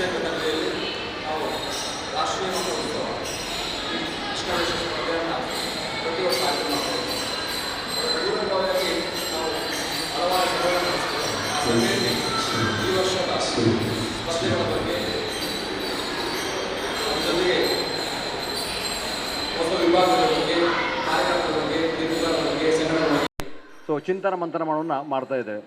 ಕ್ಷೇತ್ರದಲ್ಲಿ ನಾವು ರಾಷ್ಟ್ರೀಯ ಪ್ರತಿ ನಾವು ಹಲವಾರು ಸಭೆಗಳನ್ನು ಈ ವರ್ಷದ ಸ್ಪರ್ಧೆಗಳ ಬಗ್ಗೆ ಜೊತೆಗೆ ಹೊಸ ವಿಭಾಗದ ಬಗ್ಗೆ ಸೊ ಚಿಂತನ ಮಂಥನ ಮಾಡೋಣ ಮಾಡ್ತಾ ಇದ್ದೇವೆ.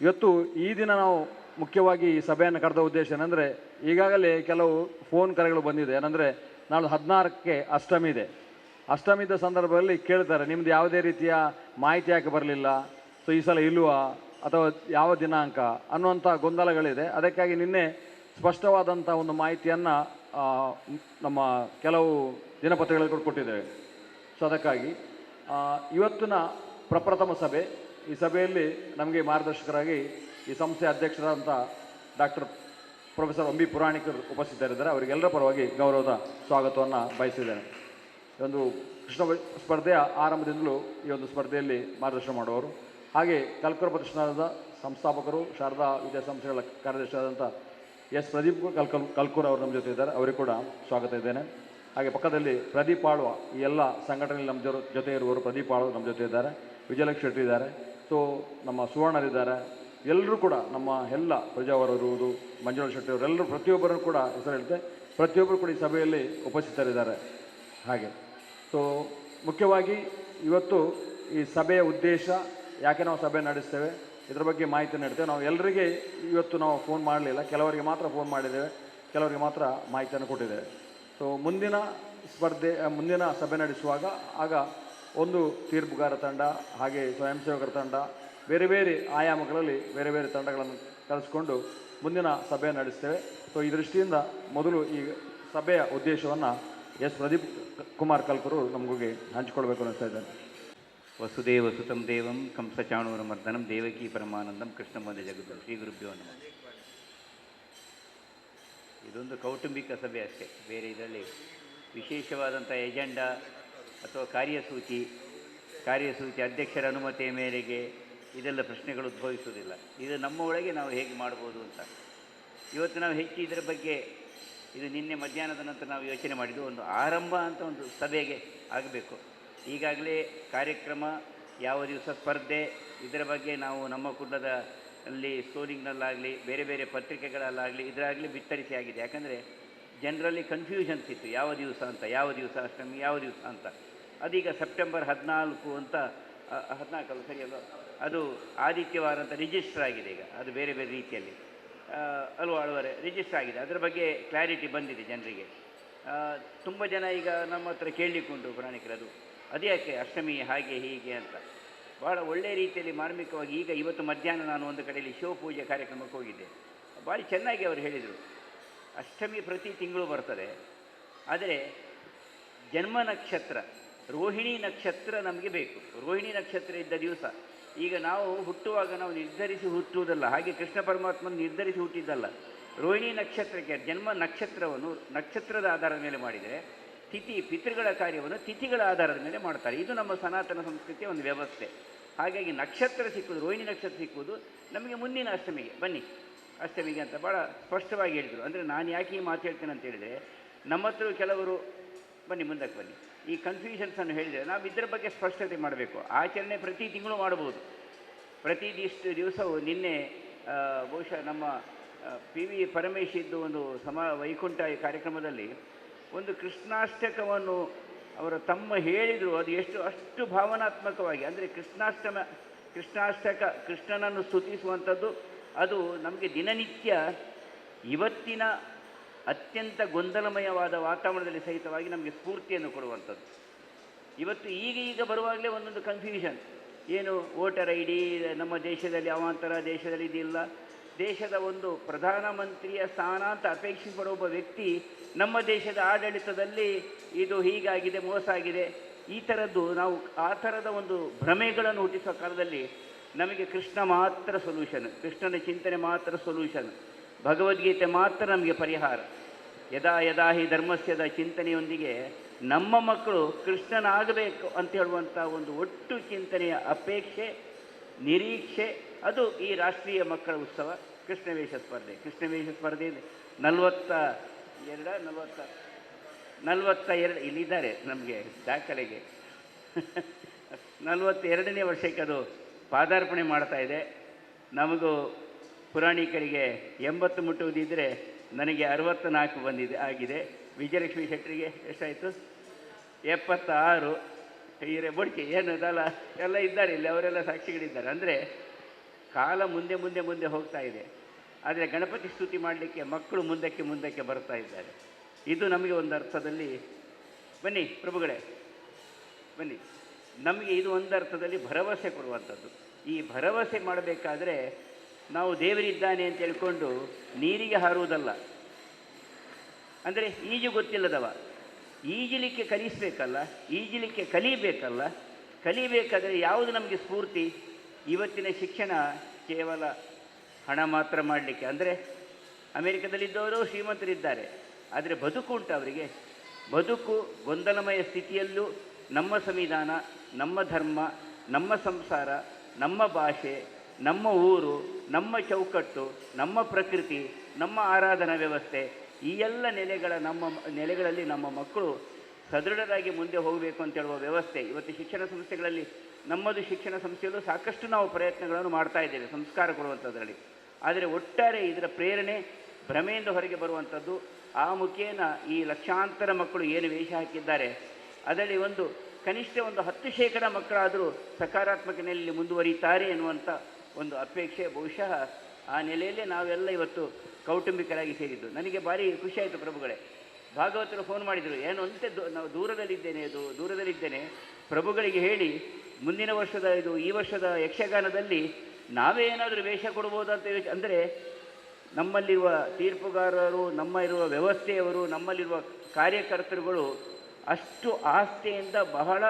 ಇವತ್ತು ಈ ದಿನ ನಾವು ಮುಖ್ಯವಾಗಿ ಈ ಸಭೆಯನ್ನು ಕರೆದ ಉದ್ದೇಶ ಏನಂದರೆ, ಈಗಾಗಲೇ ಕೆಲವು ಫೋನ್ ಕರೆಗಳು ಬಂದಿದೆ. ಏನಂದರೆ, ನಾಳೆ ಹದಿನಾರಕ್ಕೆ ಅಷ್ಟಮಿ ಇದೆ. ಅಷ್ಟಮಿ ಇದ್ದ ಸಂದರ್ಭದಲ್ಲಿ ಕೇಳ್ತಾರೆ, ನಿಮ್ದು ಯಾವುದೇ ರೀತಿಯ ಮಾಹಿತಿ ಯಾಕೆ ಬರಲಿಲ್ಲ? ಸೊ, ಈ ಸಲ ಇಲ್ವಾ? ಅಥವಾ ಯಾವ ದಿನಾಂಕ? ಅನ್ನುವಂಥ ಗೊಂದಲಗಳಿದೆ. ಅದಕ್ಕಾಗಿ ನಿನ್ನೆ ಸ್ಪಷ್ಟವಾದಂಥ ಒಂದು ಮಾಹಿತಿಯನ್ನು ನಮ್ಮ ಕೆಲವು ದಿನಪತ್ರಿಕೆಗಳಲ್ಲಿ ಕೂಡ ಕೊಟ್ಟಿದ್ದೇವೆ. ಸೊ, ಅದಕ್ಕಾಗಿ ಇವತ್ತಿನ ಪ್ರಪ್ರಥಮ ಸಭೆ, ಈ ಸಭೆಯಲ್ಲಿ ನಮಗೆ ಮಾರ್ಗದರ್ಶಕರಾಗಿ ಈ ಸಂಸ್ಥೆ ಅಧ್ಯಕ್ಷರಾದಂಥ ಡಾಕ್ಟರ್ ಪ್ರೊಫೆಸರ್ ಅಂಬಿ ಪುರಾಣಿಕರು ಉಪಸ್ಥಿತರಿದ್ದಾರೆ. ಅವರಿಗೆಲ್ಲರ ಪರವಾಗಿ ಗೌರವದ ಸ್ವಾಗತವನ್ನು ಬಯಸಿದ್ದೇನೆ. ಒಂದು ಕೃಷ್ಣ ಸ್ಪರ್ಧೆಯ ಆರಂಭದಿಂದಲೂ ಈ ಒಂದು ಸ್ಪರ್ಧೆಯಲ್ಲಿ ಮಾರ್ಗದರ್ಶನ ಮಾಡುವವರು. ಹಾಗೆ ಕಲ್ಕರ ಪ್ರತಿಷ್ಠಾನದ ಸಂಸ್ಥಾಪಕರು, ಶಾರದಾ ವಿದ್ಯಾಸಂಸ್ಥೆಗಳ ಕಾರ್ಯದರ್ಶಿಯಾದಂಥ ಎಸ್ ಪ್ರದೀಪ್ ಕಲ್ಕಲ್, ಕಲ್ಕೂರ್ ಅವರು ನಮ್ಮ ಜೊತೆ ಇದ್ದಾರೆ. ಅವರಿಗೆ ಕೂಡ ಸ್ವಾಗತ ಇದ್ದೇನೆ. ಹಾಗೆ ಪಕ್ಕದಲ್ಲಿ ಪ್ರದೀಪ್ ಆಳ್ವ, ಈ ಎಲ್ಲ ಸಂಘಟನೆಯಲ್ಲಿ ನಮ್ಮ ಜೊ, ಜೊತೆ ಇರುವವರು ಪ್ರದೀಪ್ ಆಳ್ವ ನಮ್ಮ ಜೊತೆ ಇದ್ದಾರೆ. ವಿಜಯಲಕ್ಷ್ಮಿ ಶೆಟ್ಟಿ ಇದ್ದಾರೆ. ಸೊ ನಮ್ಮ ಸುವರ್ಣರಿದ್ದಾರೆ. ಎಲ್ಲರೂ ಕೂಡ ನಮ್ಮ ಎಲ್ಲ ಪ್ರಜಾವರ ಇರುವುದು ಮಂಜುಳಾ ಶೆಟ್ಟಿ ಅವರು ಎಲ್ಲರೂ ಪ್ರತಿಯೊಬ್ಬರೂ ಕೂಡ ಹೆಸರು ಹೇಳ್ತೆ, ಪ್ರತಿಯೊಬ್ಬರು ಕೂಡ ಈ ಸಭೆಯಲ್ಲಿ ಉಪಸ್ಥಿತರಿದ್ದಾರೆ. ಹಾಗೆ. ಸೊ ಮುಖ್ಯವಾಗಿ ಇವತ್ತು ಈ ಸಭೆಯ ಉದ್ದೇಶ ಯಾಕೆ ನಾವು ಸಭೆ ನಡೆಸ್ತೇವೆ, ಇದರ ಬಗ್ಗೆ ಮಾಹಿತಿ ನೀಡ್ತೇವೆ. ನಾವು ಎಲ್ಲರಿಗೆ ಇವತ್ತು ನಾವು ಫೋನ್ ಮಾಡಲಿಲ್ಲ, ಕೆಲವರಿಗೆ ಮಾತ್ರ ಫೋನ್ ಮಾಡಿದ್ದೇವೆ, ಕೆಲವರಿಗೆ ಮಾತ್ರ ಮಾಹಿತಿಯನ್ನು ಕೊಟ್ಟಿದ್ದೇವೆ. ಸೊ ಮುಂದಿನ ಸ್ಪರ್ಧೆ ಮುಂದಿನ ಸಭೆ ನಡೆಸುವಾಗ ಆಗ ಒಂದು ತೀರ್ಪುಗಾರ ತಂಡ, ಹಾಗೆ ಸ್ವಯಂ ಸೇವಕರ ತಂಡ ಬೇರೆ ಬೇರೆ ಆಯಾಮಗಳಲ್ಲಿ ಬೇರೆ ಬೇರೆ ತಂಡಗಳನ್ನು ಕರೆಸಿಕೊಂಡು ಮುಂದಿನ ಸಭೆ ನಡೆಸ್ತೇವೆ. ಸೊ ಈ ದೃಷ್ಟಿಯಿಂದ ಮೊದಲು ಈ ಸಭೆಯ ಉದ್ದೇಶವನ್ನು ಎಸ್. ಪ್ರದೀಪ್ ಕುಮಾರ್ ಕಲ್ಕರು ನಮಗೂಗೆ ಹಂಚಿಕೊಳ್ಬೇಕು ಅನ್ನಿಸ್ತಾ ಇದ್ದಾರೆ ವಸುದೇವ ಸುತಂ ದೇವಂ ಕಂಸಚಾಣೂರಮರ್ದನಂ ದೇವಕಿ ಪರಮಾನಂದಂ ಕೃಷ್ಣ ಮಂದಿ ಜಗದ್ದು ಶ್ರೀ ಗುರುಭ್ಯೋ ನಮಃ. ಇದೊಂದು ಕೌಟುಂಬಿಕ ಸಭೆ ಅಷ್ಟೇ, ಬೇರೆ ಇದರಲ್ಲಿ ವಿಶೇಷವಾದಂಥ ಎಜೆಂಡಾ ಅಥವಾ ಕಾರ್ಯಸೂಚಿ ಕಾರ್ಯಸೂಚಿ ಅಧ್ಯಕ್ಷರ ಅನುಮತಿಯ ಮೇರೆಗೆ ಇದೆಲ್ಲ ಪ್ರಶ್ನೆಗಳು ಉದ್ಭವಿಸುವುದಿಲ್ಲ. ಇದು ನಮ್ಮ ಒಳಗೆ ನಾವು ಹೇಗೆ ಮಾಡ್ಬೋದು ಅಂತ. ಇವತ್ತು ನಾವು ಹೆಚ್ಚು ಇದರ ಬಗ್ಗೆ ಇದು ನಿನ್ನೆ ಮಧ್ಯಾಹ್ನದ ನಂತರ ನಾವು ಯೋಚನೆ ಮಾಡಿದ್ದು ಒಂದು ಆರಂಭ ಅಂತ ಒಂದು ಸಭೆಗೆ ಆಗಬೇಕು. ಈಗಾಗಲೇ ಕಾರ್ಯಕ್ರಮ, ಯಾವ ದಿವಸ ಸ್ಪರ್ಧೆ, ಇದರ ಬಗ್ಗೆ ನಾವು ನಮ್ಮ ಕುಟುಂಬದ ಅಲ್ಲಿ ಸ್ಟೋರಿಂಗ್ನಲ್ಲಾಗಲಿ ಬೇರೆ ಬೇರೆ ಪತ್ರಿಕೆಗಳಲ್ಲಾಗಲಿ, ಇದರಾಗಲಿ ಬಿತ್ತರಿಸಿ ಆಗಿದೆ. ಯಾಕಂದರೆ ಜನರಲ್ಲಿ ಕನ್ಫ್ಯೂಷನ್ಸ್ ಇತ್ತು. ಯಾವ ದಿವಸ ಅಂತ, ಯಾವ ದಿವಸ ಅಷ್ಟಮಿ, ಯಾವ ದಿವಸ ಅಂತ. ಅದೀಗ ಸೆಪ್ಟೆಂಬರ್ ಹದಿನಾಲ್ಕು ಅಂತ ಹದಿನಾಲ್ಕಲ್ಲ ಸರಿಯಲ್ಲ ಅದು ಆದಿತ್ಯವಾರ ಅಂತ ರಿಜಿಸ್ಟರ್ ಆಗಿದೆ ಈಗ. ಅದು ಬೇರೆ ಬೇರೆ ರೀತಿಯಲ್ಲಿ. ಅಲ್ವಾ ಅಳುವರೆ ರಿಜಿಸ್ಟರ್ ಆಗಿದೆ. ಅದರ ಬಗ್ಗೆ ಕ್ಲಾರಿಟಿ ಬಂದಿದೆ ಜನರಿಗೆ. ತುಂಬ ಜನ ಈಗ ನಮ್ಮ ಹತ್ರ ಕೇಳಲಿಕ್ಕುಂಟು ಪ್ರಾಣಿಕರದು ಅದ್ಯಾಕೆ ಅಷ್ಟಮಿ ಹಾಗೆ ಹೀಗೆ ಅಂತ. ಭಾಳ ಒಳ್ಳೆಯ ರೀತಿಯಲ್ಲಿ ಮಾರ್ಮಿಕವಾಗಿ ಈಗ ಇವತ್ತು ಮಧ್ಯಾಹ್ನ ನಾನು ಒಂದು ಕಡೆಯಲ್ಲಿ ಶಿವ ಪೂಜೆ ಕಾರ್ಯಕ್ರಮಕ್ಕೆ ಹೋಗಿದ್ದೆ. ಭಾಳ ಚೆನ್ನಾಗಿ ಅವರು ಹೇಳಿದರು. ಅಷ್ಟಮಿ ಪ್ರತಿ ತಿಂಗಳು ಬರ್ತದೆ. ಆದರೆ ಜನ್ಮ ನಕ್ಷತ್ರ, ರೋಹಿಣಿ ನಕ್ಷತ್ರ ನಮಗೆ ಬೇಕು. ರೋಹಿಣಿ ನಕ್ಷತ್ರ ಇದ್ದ ದಿವಸ. ಈಗ ನಾವು ಹುಟ್ಟುವಾಗ ನಾವು ನಿರ್ಧರಿಸಿ ಹುಟ್ಟುವುದಲ್ಲ. ಹಾಗೆ ಕೃಷ್ಣ ಪರಮಾತ್ಮನ ನಿರ್ಧರಿಸಿ ಹುಟ್ಟಿದ್ದಲ್ಲ. ರೋಹಿಣಿ ನಕ್ಷತ್ರಕ್ಕೆ, ಜನ್ಮ ನಕ್ಷತ್ರವನ್ನು ನಕ್ಷತ್ರದ ಆಧಾರದ ಮೇಲೆ ಮಾಡಿದರೆ, ತಿಥಿ ಪಿತೃಗಳ ಕಾರ್ಯವನ್ನು ತಿಥಿಗಳ ಆಧಾರದ ಮೇಲೆ ಮಾಡ್ತಾರೆ. ಇದು ನಮ್ಮ ಸನಾತನ ಸಂಸ್ಕೃತಿಯ ಒಂದು ವ್ಯವಸ್ಥೆ. ಹಾಗಾಗಿ ನಕ್ಷತ್ರ ಸಿಕ್ಕುವುದು, ರೋಹಿಣಿ ನಕ್ಷತ್ರ ಸಿಕ್ಕುವುದು ನಮಗೆ ಮುಂದಿನ ಅಷ್ಟಮಿಗೆ. ಬನ್ನಿ. ಅಷ್ಟಮಿಗೆ ಅಂತ ಭಾಳ ಸ್ಪಷ್ಟವಾಗಿ ಹೇಳಿದರು. ಅಂದರೆ ನಾನು ಯಾಕೆ ಈ ಮಾತು ಹೇಳ್ತೇನೆ ಅಂತ ಹೇಳಿದರೆ, ನಮ್ಮ ಹತ್ರ ಕೆಲವರು, ಬನ್ನಿ ಮುಂದಕ್ಕೆ ಬನ್ನಿ. ಈ ಕನ್ಫ್ಯೂಷನ್ಸನ್ನು ಹೇಳಿದರೆ ನಾವು ಇದರ ಬಗ್ಗೆ ಸ್ಪಷ್ಟತೆ ಮಾಡಬೇಕು. ಆಚರಣೆ ಪ್ರತಿ ತಿಂಗಳು ಮಾಡಬಹುದು ಪ್ರತಿ ಇಷ್ಟು ದಿವಸವೂ ನಿನ್ನೆ ಬಹುಶಃ ನಮ್ಮ ಪಿ ವಿ ಪರಮೇಶ್ ಇದ್ದು ಒಂದು ಸಮ, ವೈಕುಂಠ ಈ ಕಾರ್ಯಕ್ರಮದಲ್ಲಿ ಒಂದು ಕೃಷ್ಣಾಷ್ಟಕವನ್ನು ಅವರು ತಮ್ಮ ಹೇಳಿದರು. ಅದು ಎಷ್ಟು, ಅಷ್ಟು ಭಾವನಾತ್ಮಕವಾಗಿ, ಅಂದರೆ ಕೃಷ್ಣಾಷ್ಟಮ, ಕೃಷ್ಣಾಷ್ಟಕ, ಕೃಷ್ಣನನ್ನು ಸ್ತುತಿಸುವಂಥದ್ದು ಅದು ನಮಗೆ ದಿನನಿತ್ಯ ಇವತ್ತಿನ ಅತ್ಯಂತ ಗೊಂದಲಮಯವಾದ ವಾತಾವರಣದಲ್ಲಿ ಸಹಿತವಾಗಿ ನಮಗೆ ಸ್ಫೂರ್ತಿಯನ್ನು ಕೊಡುವಂಥದ್ದು. ಇವತ್ತು ಈಗ ಈಗ ಬರುವಾಗಲೇ ಒಂದೊಂದು ಕನ್ಫ್ಯೂಷನ್ ಏನು ವೋಟರ್ ಐ ಡಿ, ನಮ್ಮ ದೇಶದಲ್ಲಿ ಅವಾಂತರ ದೇಶದಲ್ಲಿ ಇದಿಲ್ಲ. ದೇಶದ ಒಂದು ಪ್ರಧಾನಮಂತ್ರಿಯ ಸ್ಥಾನ ಅಂತ ಅಪೇಕ್ಷಿಸಬರುವ ಒಬ್ಬ ವ್ಯಕ್ತಿ ನಮ್ಮ ದೇಶದ ಆಡಳಿತದಲ್ಲಿ ಇದು ಹೀಗಾಗಿದೆ, ಮೋಸ ಆಗಿದೆ. ಈ ಥರದ್ದು ನಾವು ಆ ಥರದ ಒಂದು ಭ್ರಮೆಗಳನ್ನು ಹುಟ್ಟಿಸುವ ಕಾಲದಲ್ಲಿ ನಮಗೆ ಕೃಷ್ಣ ಮಾತ್ರ ಸೊಲ್ಯೂಷನ್ ಕೃಷ್ಣನ ಚಿಂತನೆ ಮಾತ್ರ ಸೊಲ್ಯೂಷನ್ ಭಗವದ್ಗೀತೆ ಮಾತ್ರ ನಮಗೆ ಪರಿಹಾರ. ಯದಾ ಯದಾ ಹಿ ಧರ್ಮಸ್ಯದ ಚಿಂತನೆಯೊಂದಿಗೆ ನಮ್ಮ ಮಕ್ಕಳು ಕೃಷ್ಣನಾಗಬೇಕು ಅಂತ ಹೇಳುವಂಥ ಒಂದು ಒಟ್ಟು ಚಿಂತನೆಯ ಅಪೇಕ್ಷೆ, ನಿರೀಕ್ಷೆ, ಅದು ಈ ರಾಷ್ಟ್ರೀಯ ಮಕ್ಕಳ ಉತ್ಸವ ಕೃಷ್ಣವೇಷ ಸ್ಪರ್ಧೆ. ಕೃಷ್ಣವೇಷ ಸ್ಪರ್ಧೆ ನಲವತ್ತ ಎರಡ, ನಲವತ್ತ ನಲವತ್ತ ಎರಡು, ಇಲ್ಲಿದ್ದಾರೆ ನಮಗೆ ದಾಖಲೆಗೆ. ನಲವತ್ತೆರಡನೇ ವರ್ಷಕ್ಕೆ ಅದು ಪಾದಾರ್ಪಣೆ ಮಾಡ್ತಾ ಇದೆ. ನಮಗೂ ಪುರಾಣಿಕರಿಗೆ ಎಂಬತ್ತು ಮುಟ್ಟುವುದಿದ್ದರೆ ನನಗೆ ಅರವತ್ತ ನಾಲ್ಕು ಬಂದಿದೆ, ಆಗಿದೆ. ವಿಜಯಲಕ್ಷ್ಮಿ ಶೆಟ್ಟರಿಗೆ ಎಷ್ಟಾಯಿತು? ಎಪ್ಪತ್ತಾರು. ಹೀರೆ ಬಡ್ಕಿ, ಏನು ಅದಲ್ಲ ಎಲ್ಲ ಇದ್ದಾರೆ ಇಲ್ಲಿ, ಅವರೆಲ್ಲ ಸಾಕ್ಷಿಗಳಿದ್ದಾರೆ. ಅಂದರೆ ಕಾಲ ಮುಂದೆ ಮುಂದೆ ಮುಂದೆ ಹೋಗ್ತಾ ಇದೆ. ಆದರೆ ಗಣಪತಿ ಸ್ತುತಿ ಮಾಡಲಿಕ್ಕೆ ಮಕ್ಕಳು ಮುಂದಕ್ಕೆ ಮುಂದಕ್ಕೆ ಬರ್ತಾ ಇದ್ದಾರೆ. ಇದು ನಮಗೆ ಒಂದು ಅರ್ಥದಲ್ಲಿ, ಬನ್ನಿ ಪ್ರಭುಗಳೇ, ಬನ್ನಿ. ನಮಗೆ ಇದು ಒಂದು ಅರ್ಥದಲ್ಲಿ ಭರವಸೆ ಕೊಡುವಂಥದ್ದು. ಈ ಭರವಸೆ ಮಾಡಬೇಕಾದ್ರೆ ನಾವು ದೇವರಿದ್ದಾನೆ ಅಂತ ಹೇಳ್ಕೊಂಡು ನೀರಿಗೆ ಹಾರುವುದಲ್ಲ. ಅಂದರೆ ಈಜು ಗೊತ್ತಿಲ್ಲದವ. ಈಜಲಿಕ್ಕೆ ಕಲಿಸಬೇಕಲ್ಲ, ಈಜಲಿಕ್ಕೆ ಕಲಿಬೇಕಲ್ಲ, ಕಲಿಬೇಕಾದರೆ ಯಾವುದು ನಮಗೆ ಸ್ಫೂರ್ತಿ? ಇವತ್ತಿನ ಶಿಕ್ಷಣ ಕೇವಲ ಹಣ ಮಾತ್ರ ಮಾಡಲಿಕ್ಕೆ. ಅಂದರೆ ಅಮೆರಿಕದಲ್ಲಿದ್ದವರು ಶ್ರೀಮಂತರಿದ್ದಾರೆ. ಆದರೆ ಬದುಕು ಉಂಟು ಅವರಿಗೆ. ಬದುಕು ಗೊಂದಲಮಯ ಸ್ಥಿತಿಯಲ್ಲೂ ನಮ್ಮ ಸಂವಿಧಾನ, ನಮ್ಮ ಧರ್ಮ, ನಮ್ಮ ಸಂಸಾರ, ನಮ್ಮ ಭಾಷೆ ನಮ್ಮ ಊರು, ನಮ್ಮ ಚೌಕಟ್ಟು, ನಮ್ಮ ಪ್ರಕೃತಿ, ನಮ್ಮ ಆರಾಧನಾ ವ್ಯವಸ್ಥೆ, ಈ ಎಲ್ಲ ನೆಲೆಗಳ ನಮ್ಮ ನೆಲೆಗಳಲ್ಲಿ ನಮ್ಮ ಮಕ್ಕಳು ಸದೃಢರಾಗಿ ಮುಂದೆ ಹೋಗಬೇಕು ಅಂತ ಹೇಳುವ ವ್ಯವಸ್ಥೆ. ಇವತ್ತು ಶಿಕ್ಷಣ ಸಂಸ್ಥೆಗಳಲ್ಲಿ ನಮ್ಮದು ಶಿಕ್ಷಣ ಸಂಸ್ಥೆಯಲ್ಲೂ ಸಾಕಷ್ಟು ನಾವು ಪ್ರಯತ್ನಗಳನ್ನು ಮಾಡ್ತಾ ಇದ್ದೇವೆ, ಸಂಸ್ಕಾರ ಕೊಡುವಂಥದ್ರಲ್ಲಿ. ಆದರೆ ಒಟ್ಟಾರೆ ಇದರ ಪ್ರೇರಣೆ ಭ್ರಮೆಯಿಂದ ಹೊರಗೆ ಬರುವಂಥದ್ದು, ಆ ಮುಖೇನ ಈ ಲಕ್ಷಾಂತರ ಮಕ್ಕಳು ಏನು ವೇಷ ಹಾಕಿದ್ದಾರೆ, ಅದರಲ್ಲಿ ಒಂದು ಕನಿಷ್ಠ ಒಂದು ಹತ್ತು ಶೇಕಡ ಮಕ್ಕಳಾದರೂ ಸಕಾರಾತ್ಮಕ ನೆಲೆಯಲ್ಲಿ ಮುಂದುವರಿತಾರೆ ಎನ್ನುವಂಥ ಒಂದು ಅಪೇಕ್ಷೆ, ಬಹುಶಃ ಆ ನೆಲೆಯಲ್ಲೇ ನಾವೆಲ್ಲ ಇವತ್ತು ಕೌಟುಂಬಿಕರಾಗಿ ಸೇರಿದ್ದು. ನನಗೆ ಭಾರಿ ಖುಷಿಯಾಯಿತು ಪ್ರಭುಗಳೇ. ಭಾಗವತರು ಫೋನ್ ಮಾಡಿದರು, ಏನು ಅಂತೆ ನಾವು ದೂರದಲ್ಲಿದ್ದೇನೆ, ಅದು ದೂರದಲ್ಲಿದ್ದೇನೆ. ಪ್ರಭುಗಳಿಗೆ ಹೇಳಿ, ಮುಂದಿನ ವರ್ಷದ ಇದು, ಈ ವರ್ಷದ ಯಕ್ಷಗಾನದಲ್ಲಿ ನಾವೇ ಏನಾದರೂ ವೇಷ ಕೊಡ್ಬೋದು ಅಂತ ಅಂದರೆ ನಮ್ಮಲ್ಲಿರುವ ತೀರ್ಪುಗಾರರು, ನಮ್ಮ ಇರುವ ವ್ಯವಸ್ಥೆಯವರು, ನಮ್ಮಲ್ಲಿರುವ ಕಾರ್ಯಕರ್ತರುಗಳು ಅಷ್ಟು ಆಸ್ತಿಯಿಂದ ಬಹಳ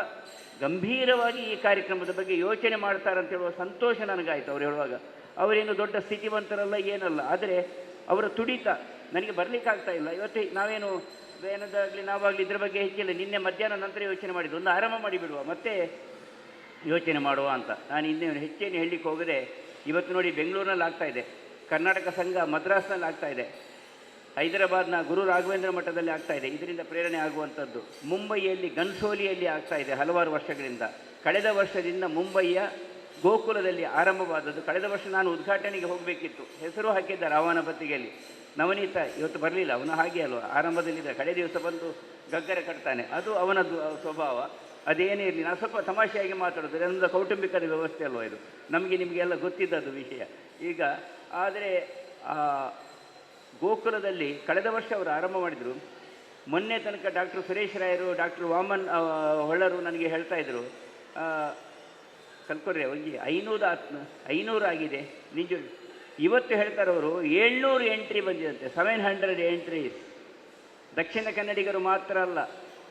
ಗಂಭೀರವಾಗಿ ಈ ಕಾರ್ಯಕ್ರಮದ ಬಗ್ಗೆ ಯೋಚನೆ ಮಾಡ್ತಾರೆ ಅಂತ ಹೇಳುವ ಸಂತೋಷ ನನಗಾಯಿತು ಅವ್ರು ಹೇಳುವಾಗ. ಅವರೇನು ದೊಡ್ಡ ಸ್ಥಿತಿವಂತರಲ್ಲ ಏನಲ್ಲ, ಆದರೆ ಅವರ ತುಡಿತ, ನನಗೆ ಬರಲಿಕ್ಕಾಗ್ತಾ ಇಲ್ಲ. ಇವತ್ತು ನಾವೇನು ಏನದಾಗಲಿ, ನಾವಾಗಲಿ ಇದ್ರ ಬಗ್ಗೆ ಹೆಚ್ಚಿಲ್ಲ. ನಿನ್ನೆ ಮಧ್ಯಾಹ್ನ ನಂತರ ಯೋಚನೆ ಮಾಡಿದ್ದು, ಒಂದು ಆರಂಭ ಮಾಡಿಬಿಡುವ, ಮತ್ತೆ ಯೋಚನೆ ಮಾಡುವ ಅಂತ. ನಾನು ಇನ್ನೇನು ಹೆಚ್ಚೇನು ಹೇಳಲಿಕ್ಕೆ ಹೋಗದೆ, ಇವತ್ತು ನೋಡಿ ಬೆಂಗಳೂರಿನಲ್ಲಿ ಆಗ್ತಾ ಇದೆ. ಕರ್ನಾಟಕ ಸಂಘ ಮದ್ರಾಸ್ನಲ್ಲಿ ಆಗ್ತಾ ಇದೆ. ಹೈದರಾಬಾದ್ನ ಗುರು ರಾಘವೇಂದ್ರ ಮಠದಲ್ಲಿ ಆಗ್ತಾ ಇದೆ. ಇದರಿಂದ ಪ್ರೇರಣೆ ಆಗುವಂಥದ್ದು. ಮುಂಬೈಯಲ್ಲಿ, ಗನ್ಸೋಲಿಯಲ್ಲಿ ಆಗ್ತಾ ಇದೆ ಹಲವಾರು ವರ್ಷಗಳಿಂದ. ಕಳೆದ ವರ್ಷದಿಂದ ಮುಂಬಯಿಯ ಗೋಕುಲದಲ್ಲಿ ಆರಂಭವಾದದ್ದು. ಕಳೆದ ವರ್ಷ ನಾನು ಉದ್ಘಾಟನೆಗೆ ಹೋಗಬೇಕಿತ್ತು. ಹೆಸರು ಹಾಕಿದ್ದ ರಾವಣ ಪತ್ರಿಕೆಯಲ್ಲಿ ನವನೀತ, ಇವತ್ತು ಬರಲಿಲ್ಲ. ಅವನು ಹಾಗೆ ಅಲ್ವ? ಆರಂಭದಲ್ಲಿದ್ದ ಕಡೆ ದಿವಸ ಬಂದು ಗಗ್ಗರ ಕಟ್ತಾನೆ. ಅದು ಅವನದ್ದು ಸ್ವಭಾವ. ಅದೇನೇ ಇರಲಿ, ನಾನು ಸ್ವಲ್ಪ ತಮಾಷೆಯಾಗಿ ಮಾತಾಡೋದು. ನಮ್ಮದು ಕೌಟುಂಬಿಕದ ವ್ಯವಸ್ಥೆ ಅಲ್ವ ಇದು? ನಮಗೆ ನಿಮಗೆಲ್ಲ ಗೊತ್ತಿದ್ದದ್ದು ವಿಷಯ. ಈಗ, ಆದರೆ ಗೋಕುಲದಲ್ಲಿ ಕಳೆದ ವರ್ಷ ಅವರು ಆರಂಭ ಮಾಡಿದರು. ಮೊನ್ನೆ ತನಕ ಡಾಕ್ಟರ್ ಸುರೇಶ್ ರಾಯರು ಡಾಕ್ಟರ್ ವಾಮನ್ ಹೊಳ್ಳರು ನನಗೆ ಹೇಳ್ತಾ ಇದ್ರು ಆ, ಕಲ್ಕೊರ್ರೆ ಒಂಜಿ ಐನೂರು ಆತ್ಮ ಐನೂರು ಆಗಿದೆ ನಿಜ ಇವತ್ತು ಹೇಳ್ತಾರೆ ಅವರು ಏಳ್ನೂರು ಎಂಟ್ರಿ ಬಂದಿದಂತೆ ಸೆವೆನ್ ಹಂಡ್ರೆಡ್ ಎಂಟ್ರೀಸ್ ದಕ್ಷಿಣ ಕನ್ನಡಿಗರು ಮಾತ್ರ ಅಲ್ಲ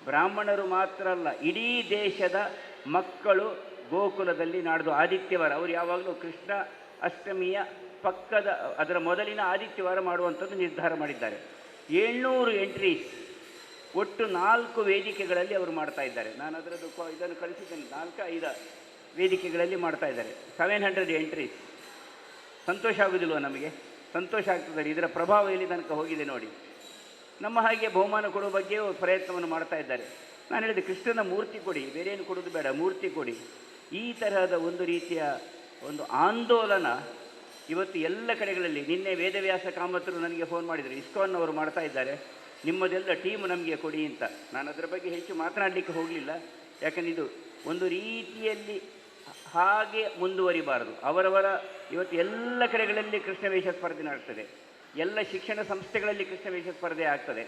ಬ್ರಾಹ್ಮಣರು ಮಾತ್ರ ಅಲ್ಲ ಇಡೀ ದೇಶದ ಮಕ್ಕಳು ಗೋಕುಲದಲ್ಲಿ ನಾಡ್ದು ಆದಿತ್ಯವಾರ. ಅವರು ಯಾವಾಗಲೂ ಕೃಷ್ಣ ಅಷ್ಟಮಿಯ ಪಕ್ಕದ, ಅದರ ಮೊದಲಿನ ಆದಿತ್ಯವಾರ ಮಾಡುವಂಥದ್ದು ನಿರ್ಧಾರ ಮಾಡಿದ್ದಾರೆ. ಏಳ್ನೂರು ಎಂಟ್ರೀಸ್ ಒಟ್ಟು ನಾಲ್ಕು ವೇದಿಕೆಗಳಲ್ಲಿ ಅವರು ಮಾಡ್ತಾ ಇದ್ದಾರೆ. ನಾನು ಅದರದ್ದು ಇದನ್ನು ಕಳಿಸಿದ್ದೇನೆ. ನಾಲ್ಕು, ಐದು ವೇದಿಕೆಗಳಲ್ಲಿ ಮಾಡ್ತಾ ಇದ್ದಾರೆ. ಸೆವೆನ್ ಹಂಡ್ರೆಡ್ ಎಂಟ್ರೀಸ್ ಸಂತೋಷ ಆಗೋದಿಲ್ವ ನಮಗೆ? ಸಂತೋಷ ಆಗ್ತದೆ. ಇದರ ಪ್ರಭಾವ ಎಲ್ಲಿ ತನಕ ಹೋಗಿದೆ ನೋಡಿ. ನಮ್ಮ ಹಾಗೆ ಬಹುಮಾನ ಕೊಡುವ ಬಗ್ಗೆಯೂ ಪ್ರಯತ್ನವನ್ನು ಮಾಡ್ತಾ ಇದ್ದಾರೆ. ನಾನು ಹೇಳಿದೆ, ಕೃಷ್ಣನ ಮೂರ್ತಿ ಕೊಡಿ. ಬೇರೇನು ಕೊಡೋದು ಬೇಡ. ಮೂರ್ತಿ ಕೊಡಿ. ಈ ತರಹದ ಒಂದು ರೀತಿಯ ಒಂದು ಆಂದೋಲನ ಇವತ್ತು ಎಲ್ಲ ಕಡೆಗಳಲ್ಲಿ ನಿನ್ನೆ ವೇದವ್ಯಾಸ ಕಾಮತರು ನನಗೆ ಫೋನ್ ಮಾಡಿದರು. ಇಸ್ಕಾನ್ ಅವರು ಮಾಡ್ತಾ ಇದ್ದಾರೆ. ನಿಮ್ಮದೆಲ್ಲ ಟೀಮ್ ನಮಗೆ ಕೊಡಿ ಅಂತ. ನಾನು ಅದರ ಬಗ್ಗೆ ಹೆಚ್ಚು ಮಾತನಾಡಲಿಕ್ಕೆ ಹೋಗಲಿಲ್ಲ. ಯಾಕಂದ್ರೆ ಇದು ಒಂದು ರೀತಿಯಲ್ಲಿ ಹಾಗೆ ಮುಂದುವರಿಬಾರದು. ಅವರವರ ಇವತ್ತು ಎಲ್ಲ ಕಡೆಗಳಲ್ಲಿ ಕೃಷ್ಣ ವೇಷ ಸ್ಪರ್ಧೆ ನಡೆಸ್ತದೆ. ಎಲ್ಲ ಶಿಕ್ಷಣ ಸಂಸ್ಥೆಗಳಲ್ಲಿ ಕೃಷ್ಣ ವೇಷ ಸ್ಪರ್ಧೆ ಆಗ್ತದೆ.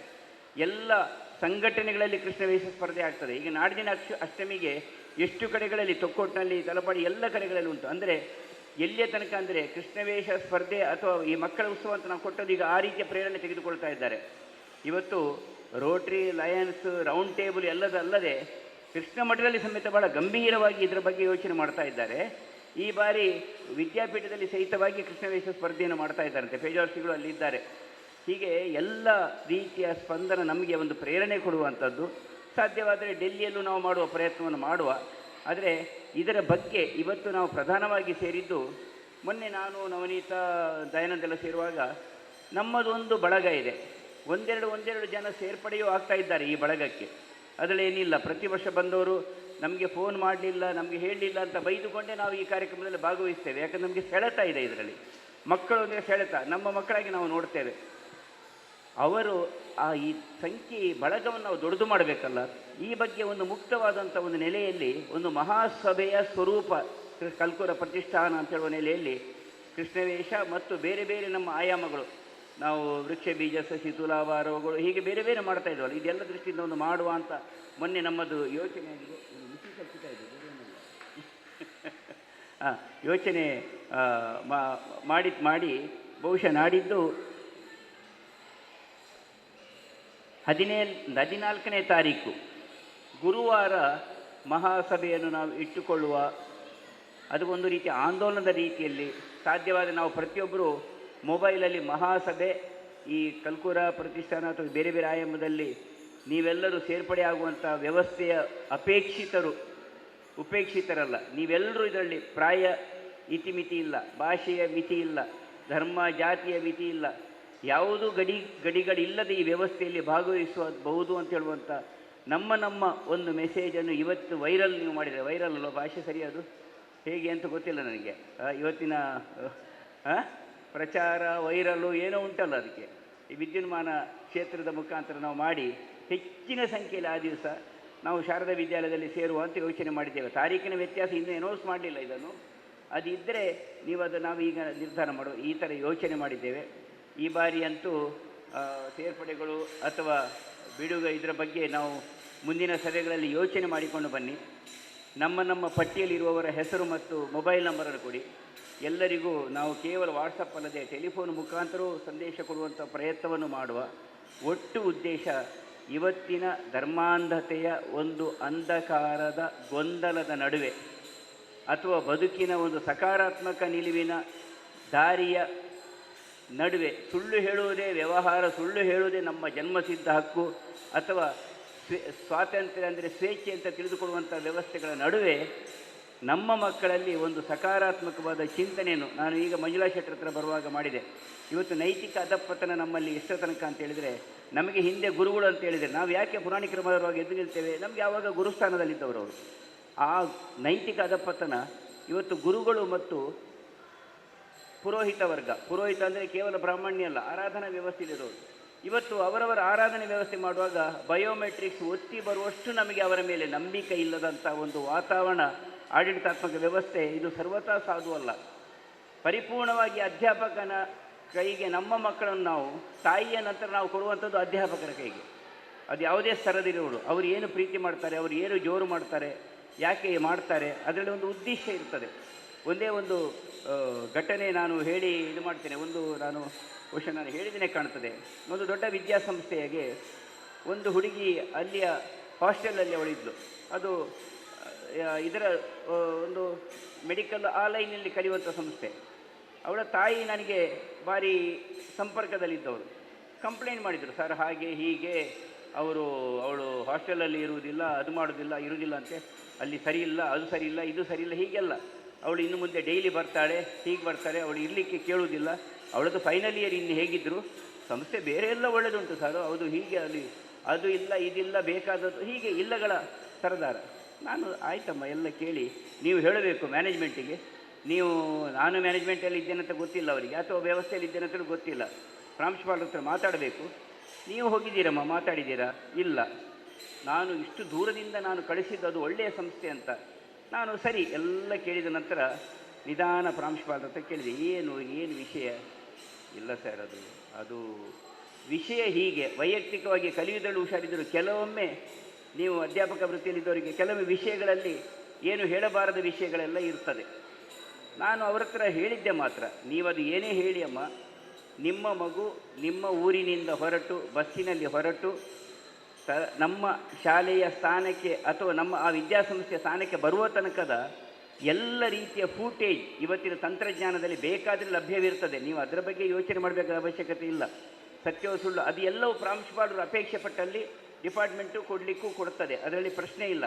ಎಲ್ಲ ಸಂಘಟನೆಗಳಲ್ಲಿ ಕೃಷ್ಣ ವೇಷ ಸ್ಪರ್ಧೆ ಆಗ್ತದೆ. ಈಗ ನಾಡಿನ ಅಕ್ಷ ಅಷ್ಟಮಿಗೆ ಎಷ್ಟು ಕಡೆಗಳಲ್ಲಿ ತೊಕ್ಕೊಟ್ಟಿನಲ್ಲಿ ತಲಪಾಡಿ ಎಲ್ಲ ಕಡೆಗಳಲ್ಲಿ ಉಂಟು. ಅಂದರೆ ಎಲ್ಲಿಯ ತನಕ ಅಂದರೆ ಕೃಷ್ಣವೇಷ ಸ್ಪರ್ಧೆ ಅಥವಾ ಈ ಮಕ್ಕಳ ಉತ್ಸವ ಅಂತ ನಾವು ಕೊಟ್ಟದ್ದು ಈಗ ಆ ರೀತಿಯ ಪ್ರೇರಣೆ ತೆಗೆದುಕೊಳ್ತಾ ಇದ್ದಾರೆ. ಇವತ್ತು ರೋಟ್ರಿ, ಲಯನ್ಸ್, ರೌಂಡ್ ಟೇಬಲ್ ಎಲ್ಲದಲ್ಲದೆ ಕೃಷ್ಣ ಮಠದಲ್ಲಿ ಸಮೇತ ಬಹಳ ಗಂಭೀರವಾಗಿ ಇದರ ಬಗ್ಗೆ ಯೋಚನೆ ಮಾಡ್ತಾ ಇದ್ದಾರೆ. ಈ ಬಾರಿ ವಿದ್ಯಾಪೀಠದಲ್ಲಿ ಸಹಿತವಾಗಿ ಕೃಷ್ಣವೇಷ ಸ್ಪರ್ಧೆಯನ್ನು ಮಾಡ್ತಾ ಇದ್ದಾರಂತೆ. ಪೇಜಾರ್ಸಿಗಳು ಅಲ್ಲಿದ್ದಾರೆ. ಹೀಗೆ ಎಲ್ಲ ರೀತಿಯ ಸ್ಪಂದನ ನಮಗೆ ಒಂದು ಪ್ರೇರಣೆ ಕೊಡುವಂಥದ್ದು. ಸಾಧ್ಯವಾದರೆ ಡೆಲ್ಲಿಯಲ್ಲೂ ನಾವು ಮಾಡುವ ಪ್ರಯತ್ನವನ್ನು ಮಾಡುವ. ಆದರೆ ಇದರ ಬಗ್ಗೆ ಇವತ್ತು ನಾವು ಪ್ರಧಾನವಾಗಿ ಸೇರಿದ್ದು, ಮೊನ್ನೆ ನಾನು ನವನೀತ ದಯಾನಂದೆಲ್ಲ ಸೇರುವಾಗ ನಮ್ಮದೊಂದು ಬಳಗ ಇದೆ. ಒಂದೆರಡು ಒಂದೆರಡು ಜನ ಸೇರ್ಪಡೆಯೂ ಆಗ್ತಾ ಇದ್ದಾರೆ ಈ ಬಳಗಕ್ಕೆ. ಅದರಲ್ಲಿ ಏನಿಲ್ಲ, ಪ್ರತಿ ವರ್ಷ ಬಂದವರು ನಮಗೆ ಫೋನ್ ಮಾಡಲಿಲ್ಲ, ನಮಗೆ ಹೇಳಲಿಲ್ಲ ಅಂತ ಬೈದುಕೊಂಡೇ ನಾವು ಈ ಕಾರ್ಯಕ್ರಮದಲ್ಲಿ ಭಾಗವಹಿಸ್ತೇವೆ. ಯಾಕಂದ್ರೆ ನಮಗೆ ಸೆಳೆತ ಇದೆ ಇದರಲ್ಲಿ. ಮಕ್ಕಳು ಅಂದರೆ ಸೆಳೆತ. ನಮ್ಮ ಮಕ್ಕಳಾಗಿ ನಾವು ನೋಡ್ತೇವೆ. ಅವರು ಆ ಈ ಸಂಖ್ಯೆ ಬಳಗವನ್ನು ನಾವು ದೊಡ್ಡದು ಮಾಡಬೇಕಲ್ಲ? ಈ ಬಗ್ಗೆ ಒಂದು ಮುಕ್ತವಾದಂಥ ಒಂದು ನೆಲೆಯಲ್ಲಿ ಒಂದು ಮಹಾಸಭೆಯ ಸ್ವರೂಪ ಕಲ್ಕುರ ಪ್ರತಿಷ್ಠಾನ ಅಂತ ಹೇಳುವ ನೆಲೆಯಲ್ಲಿ ಕೃಷ್ಣವೇಷ ಮತ್ತು ಬೇರೆ ಬೇರೆ ನಮ್ಮ ಆಯಾಮಗಳು. ನಾವು ವೃಕ್ಷ ಬೀಜ ಸಸಿ ತುಲಾವಾರಗಳು ಹೀಗೆ ಬೇರೆ ಬೇರೆ ಮಾಡ್ತಾ ಇದ್ವಲ್ಲ? ಇದೆಲ್ಲ ದೃಷ್ಟಿಯಿಂದ ಒಂದು ಮಾಡುವ ಅಂತ ಮೊನ್ನೆ ನಮ್ಮದು ಯೋಚನೆ ಆಗಿದೆ. ಆ, ಯೋಚನೆ ಮಾಡಿ ಮಾಡಿ ಬಹುಶಃ ನಾಡಿದ್ದು ಹದಿನೇಳು, ಹದಿನಾಲ್ಕನೇ ತಾರೀಕು. ಗುರುವಾರ ಮಹಾಸಭೆಯನ್ನು ನಾವು ಇಟ್ಟುಕೊಳ್ಳುವ, ಅದು ಒಂದು ರೀತಿ ಆಂದೋಲನದ ರೀತಿಯಲ್ಲಿ ಸಾಧ್ಯವಾದ ನಾವು ಪ್ರತಿಯೊಬ್ಬರು ಮೊಬೈಲಲ್ಲಿ ಮಹಾಸಭೆ, ಈ ಕಲ್ಕುರ ಪ್ರತಿಷ್ಠಾನ ಅಥವಾ ಬೇರೆ ಬೇರೆ ಆಯಾಮದಲ್ಲಿ ನೀವೆಲ್ಲರೂ ಸೇರ್ಪಡೆ ಆಗುವಂಥ ವ್ಯವಸ್ಥೆಯ ಅಪೇಕ್ಷಿತರು, ಉಪೇಕ್ಷಿತರಲ್ಲ. ನೀವೆಲ್ಲರೂ ಇದರಲ್ಲಿ ಪ್ರಾಯ ಇತಿಮಿತಿ ಇಲ್ಲ, ಭಾಷೆಯ ಮಿತಿ ಇಲ್ಲ, ಧರ್ಮ, ಜಾತಿಯ ಮಿತಿ ಇಲ್ಲ. ಯಾವುದೂ ಗಡಿ, ಗಡಿಗಳಿಲ್ಲದೆ ಈ ವ್ಯವಸ್ಥೆಯಲ್ಲಿ ಭಾಗವಹಿಸಬಹುದು ಅಂತ ಹೇಳುವಂಥ ನಮ್ಮ ನಮ್ಮ ಒಂದು ಮೆಸೇಜನ್ನು ಇವತ್ತು ವೈರಲ್ ನೀವು ಮಾಡಿದರೆ ವೈರಲ್ ಅಲ್ವ? ಭಾಷೆ ಸರಿ ಅದು? ಹೇಗೆ ಅಂತ ಗೊತ್ತಿಲ್ಲ ನನಗೆ. ಇವತ್ತಿನ ಪ್ರಚಾರ ವೈರಲ್ಲು ಏನೋ ಉಂಟಲ್ಲ ಅದಕ್ಕೆ. ಈ ವಿದ್ಯುನ್ಮಾನ ಕ್ಷೇತ್ರದ ಮುಖಾಂತರ ನಾವು ಮಾಡಿ, ಹೆಚ್ಚಿನ ಸಂಖ್ಯೆಯಲ್ಲಿ ಆ ದಿವಸ ನಾವು ಶಾರದಾ ವಿದ್ಯಾಲಯದಲ್ಲಿ ಸೇರುವ ಅಂತ ಯೋಚನೆ ಮಾಡಿದ್ದೇವೆ. ತಾರೀಕಿನ ವ್ಯತ್ಯಾಸ ಇನ್ನೂ ಅನೌನ್ಸ್ ಮಾಡಲಿಲ್ಲ ಇದನ್ನು. ಅದಿದ್ದರೆ ನೀವು ಅದು ನಾವು ಈಗ ನಿರ್ಧಾರ ಮಾಡುವ ಈ ಥರ ಯೋಚನೆ ಮಾಡಿದ್ದೇವೆ. ಈ ಬಾರಿಯಂತೂ ಸೇರ್ಪಡೆಗಳು ಅಥವಾ ಬಿಡುಗ ಇದರ ಬಗ್ಗೆ ನಾವು ಮುಂದಿನ ಸಭೆಗಳಲ್ಲಿ ಯೋಚನೆ ಮಾಡಿಕೊಂಡು ಬನ್ನಿ. ನಮ್ಮ ನಮ್ಮ ಪಟ್ಟಿಯಲ್ಲಿರುವವರ ಹೆಸರು ಮತ್ತು ಮೊಬೈಲ್ ನಂಬರನ್ನು ಕೊಡಿ. ಎಲ್ಲರಿಗೂ ನಾವು ಕೇವಲ ವಾಟ್ಸಪ್ ಅಲ್ಲದೆ ಟೆಲಿಫೋನ್ ಮುಖಾಂತರವೂ ಸಂದೇಶ ಕೊಡುವಂಥ ಪ್ರಯತ್ನವನ್ನು ಮಾಡುವ ಒಟ್ಟು ಉದ್ದೇಶ ಇವತ್ತಿನ ಧರ್ಮಾಂಧತೆಯ ಒಂದು ಅಂಧಕಾರದ ಗೊಂದಲದ ನಡುವೆ ಅಥವಾ ಬದುಕಿನ ಒಂದು ಸಕಾರಾತ್ಮಕ ನಿಲುವಿನ ದಾರಿಯ ನಡುವೆ ಸುಳ್ಳು ಹೇಳುವುದೇ ವ್ಯವಹಾರ, ಸುಳ್ಳು ಹೇಳುವುದೇ ನಮ್ಮ ಜನ್ಮಸಿದ್ಧ ಹಕ್ಕು ಅಥವಾ ಸ್ವೇ, ಸ್ವಾತಂತ್ರ್ಯ ಅಂದರೆ ಸ್ವೇಚ್ಛೆ ಅಂತ ತಿಳಿದುಕೊಳ್ಳುವಂಥ ವ್ಯವಸ್ಥೆಗಳ ನಡುವೆ ನಮ್ಮ ಮಕ್ಕಳಲ್ಲಿ ಒಂದು ಸಕಾರಾತ್ಮಕವಾದ ಚಿಂತನೆಯನ್ನು ನಾನು ಈಗ ಮಂಜುಳಾ ಶೆಟ್ಟರ್ ಹತ್ರ ಬರುವಾಗ ಮಾಡಿದೆ. ಇವತ್ತು ನೈತಿಕ ಅಧಪತನ ನಮ್ಮಲ್ಲಿ ಎಷ್ಟರ ತನಕ ಅಂತ ಹೇಳಿದರೆ ನಮಗೆ ಹಿಂದೆ ಗುರುಗಳು ಅಂತ ಹೇಳಿದರೆ ನಾವು ಯಾಕೆ ಪುರಾಣಿಕರ ಬರುವಾಗ ಎದ್ದು ನಿಲ್ತೇವೆ? ನಮಗೆ ಯಾವಾಗ ಗುರುಸ್ಥಾನದಲ್ಲಿದ್ದವರು ಅವರು. ಆ ನೈತಿಕ ಅಧಪತನ ಇವತ್ತು ಗುರುಗಳು ಮತ್ತು ಪುರೋಹಿತ ವರ್ಗ. ಪುರೋಹಿತ ಅಂದರೆ ಕೇವಲ ಬ್ರಾಹ್ಮಣ್ಯ ಅಲ್ಲ, ಆರಾಧನಾ ವ್ಯವಸ್ಥೆಯಲ್ಲಿರೋರು ಇವತ್ತು ಅವರವರ ಆರಾಧನೆ ವ್ಯವಸ್ಥೆ ಮಾಡುವಾಗ ಬಯೋಮೆಟ್ರಿಕ್ಸ್ ಒತ್ತಿ ಬರುವಷ್ಟು ನಮಗೆ ಅವರ ಮೇಲೆ ನಂಬಿಕೆ ಇಲ್ಲದಂಥ ಒಂದು ವಾತಾವರಣ, ಆಡಳಿತಾತ್ಮಕ ವ್ಯವಸ್ಥೆ ಇದು ಸರ್ವತಾ ಸಾಧುವಲ್ಲ ಪರಿಪೂರ್ಣವಾಗಿ ಅಧ್ಯಾಪಕನ ಕೈಗೆ ನಮ್ಮ ಮಕ್ಕಳನ್ನು ನಾವು, ತಾಯಿಯ ನಂತರ ನಾವು ಕೊಡುವಂಥದ್ದು ಅಧ್ಯಾಪಕರ ಕೈಗೆ. ಅದು ಯಾವುದೇ ಸ್ತರದಲ್ಲಿರೋರು ಅವರು ಏನು ಪ್ರೀತಿ ಮಾಡ್ತಾರೆ, ಅವರು ಏನು ಜೋರು ಮಾಡ್ತಾರೆ, ಯಾಕೆ ಮಾಡ್ತಾರೆ, ಅದರಲ್ಲಿ ಒಂದು ಉದ್ದೇಶ ಇರ್ತದೆ. ಒಂದೇ ಒಂದು ಘಟನೆ ನಾನು ಹೇಳಿ ಇದು ಮಾಡ್ತೇನೆ. ಒಂದು ನಾನು ಬಹುಶಃ ನಾನು ಹೇಳಿದ್ದೇನೆ ಕಾಣ್ತದೆ. ಒಂದು ದೊಡ್ಡ ವಿದ್ಯಾಸಂಸ್ಥೆಯಾಗೆ ಒಂದು ಹುಡುಗಿ ಅಲ್ಲಿಯ ಹಾಸ್ಟೆಲಲ್ಲಿ ಅವಳಿದ್ಲು. ಅದು ಇದರ ಒಂದು ಮೆಡಿಕಲ್ ಆ ಲೈನಲ್ಲಿ ಕಲಿಯುವಂಥ ಸಂಸ್ಥೆ. ಅವಳ ತಾಯಿ ನನಗೆ ಭಾರಿ ಸಂಪರ್ಕದಲ್ಲಿದ್ದವರು ಕಂಪ್ಲೇಂಟ್ ಮಾಡಿದರು, ಸರ್, ಹಾಗೆ, ಹೀಗೆ, ಅವರು, ಅವಳು ಹಾಸ್ಟೆಲಲ್ಲಿ ಇರುವುದಿಲ್ಲ, ಅದು ಮಾಡೋದಿಲ್ಲ, ಇರುವುದಿಲ್ಲ ಅಂತೆ. ಅಲ್ಲಿ ಸರಿ ಇಲ್ಲ, ಅದು ಸರಿ ಇಲ್ಲ, ಇದು ಸರಿ ಇಲ್ಲ, ಹೀಗೆಲ್ಲ. ಅವಳು ಇನ್ನು ಮುಂದೆ ಡೈಲಿ ಬರ್ತಾಳೆ, ಹೀಗೆ ಬರ್ತಾರೆ, ಅವಳು ಇರಲಿಕ್ಕೆ ಕೇಳುವುದಿಲ್ಲ. ಅವಳದು ಫೈನಲ್ ಇಯರ್ ಇನ್ನು ಹೇಗಿದ್ದರು ಸಂಸ್ಥೆ ಬೇರೆ ಎಲ್ಲ ಒಳ್ಳೆಯದುಂಟು ಸರ್ ಅದು ಹೀಗೆ ಅಲ್ಲಿ, ಅದು ಇಲ್ಲ, ಇದಿಲ್ಲ, ಬೇಕಾದದ್ದು, ಹೀಗೆ ಇಲ್ಲಗಳ ಸರದಾರ. ನಾನು ಆಯ್ತಮ್ಮ, ಎಲ್ಲ ಕೇಳಿ. ನೀವು ಹೇಳಬೇಕು ಮ್ಯಾನೇಜ್ಮೆಂಟಿಗೆ ನೀವು, ನಾನು ಮ್ಯಾನೇಜ್ಮೆಂಟಲ್ಲಿ ಇದ್ದೇನೆ ಗೊತ್ತಿಲ್ಲ ಅವರಿಗೆ, ಅಥವಾ ವ್ಯವಸ್ಥೆಯಲ್ಲಿ ಇದ್ದೇನೆ ಅಂತ ಗೊತ್ತಿಲ್ಲ. ಪ್ರಾಂಶುಪಾಲರ ಹತ್ರ ಮಾತಾಡಬೇಕು. ನೀವು ಹೋಗಿದ್ದೀರಮ್ಮ, ಮಾತಾಡಿದ್ದೀರಾ? ಇಲ್ಲ. ನಾನು ಇಷ್ಟು ದೂರದಿಂದ ನಾನು ಕಳಿಸಿದ್ದು ಅದು ಒಳ್ಳೆಯ ಸಂಸ್ಥೆ ಅಂತ. ನಾನು ಸರಿ ಎಲ್ಲ ಕೇಳಿದ ನಂತರ ನಿಧಾನ ಪ್ರಾಂಶುಪಾಲರ ಹತ್ರ ಕೇಳಿದೆ, ಏನು ಏನು ವಿಷಯ? ಇಲ್ಲ ಸರ್, ಅದು ಅದು ವಿಷಯ ಹೀಗೆ. ವೈಯಕ್ತಿಕವಾಗಿ ಕಲಿಯುವುದರಲ್ಲಿ ಹುಷಾರಿದ್ದರು ಕೆಲವೊಮ್ಮೆ ನೀವು ಅಧ್ಯಾಪಕ ವೃತ್ತಿಯಲ್ಲಿದ್ದವರಿಗೆ ಕೆಲವು ವಿಷಯಗಳಲ್ಲಿ ಏನು ಹೇಳಬಾರದ ವಿಷಯಗಳೆಲ್ಲ ಇರ್ತದೆ. ನಾನು ಅವ್ರ ಹತ್ರ ಹೇಳಿದ್ದೆ ಮಾತ್ರ. ನೀವದು ಏನೇ ಹೇಳಿ ಅಮ್ಮ. ನಿಮ್ಮ ಮಗು ನಿಮ್ಮ ಊರಿನಿಂದ ಹೊರಟು, ಬಸ್ಸಿನಲ್ಲಿ ಹೊರಟು ನಮ್ಮ ಶಾಲೆಯ ಸ್ಥಾನಕ್ಕೆ ಅಥವಾ ನಮ್ಮ ಆ ವಿದ್ಯಾಸಂಸ್ಥೆಯ ಸ್ಥಾನಕ್ಕೆ ಬರುವ ತನಕದ ಎಲ್ಲ ರೀತಿಯ ಫೂಟೇಜ್ ಇವತ್ತಿನ ತಂತ್ರಜ್ಞಾನದಲ್ಲಿ ಬೇಕಾದರೆ ಲಭ್ಯವಿರ್ತದೆ. ನೀವು ಅದರ ಬಗ್ಗೆ ಯೋಚನೆ ಮಾಡಬೇಕಾದ ಅವಶ್ಯಕತೆ ಇಲ್ಲ. ಸತ್ಯವ ಸುಳ್ಳು, ಅದು ಎಲ್ಲವೂ ಪ್ರಾಂಶುಪಾಲರು ಅಪೇಕ್ಷೆ ಪಟ್ಟಲ್ಲಿ ಡಿಪಾರ್ಟ್ಮೆಂಟು ಕೊಡಲಿಕ್ಕೂ ಕೊಡ್ತದೆ. ಅದರಲ್ಲಿ ಪ್ರಶ್ನೆ ಇಲ್ಲ.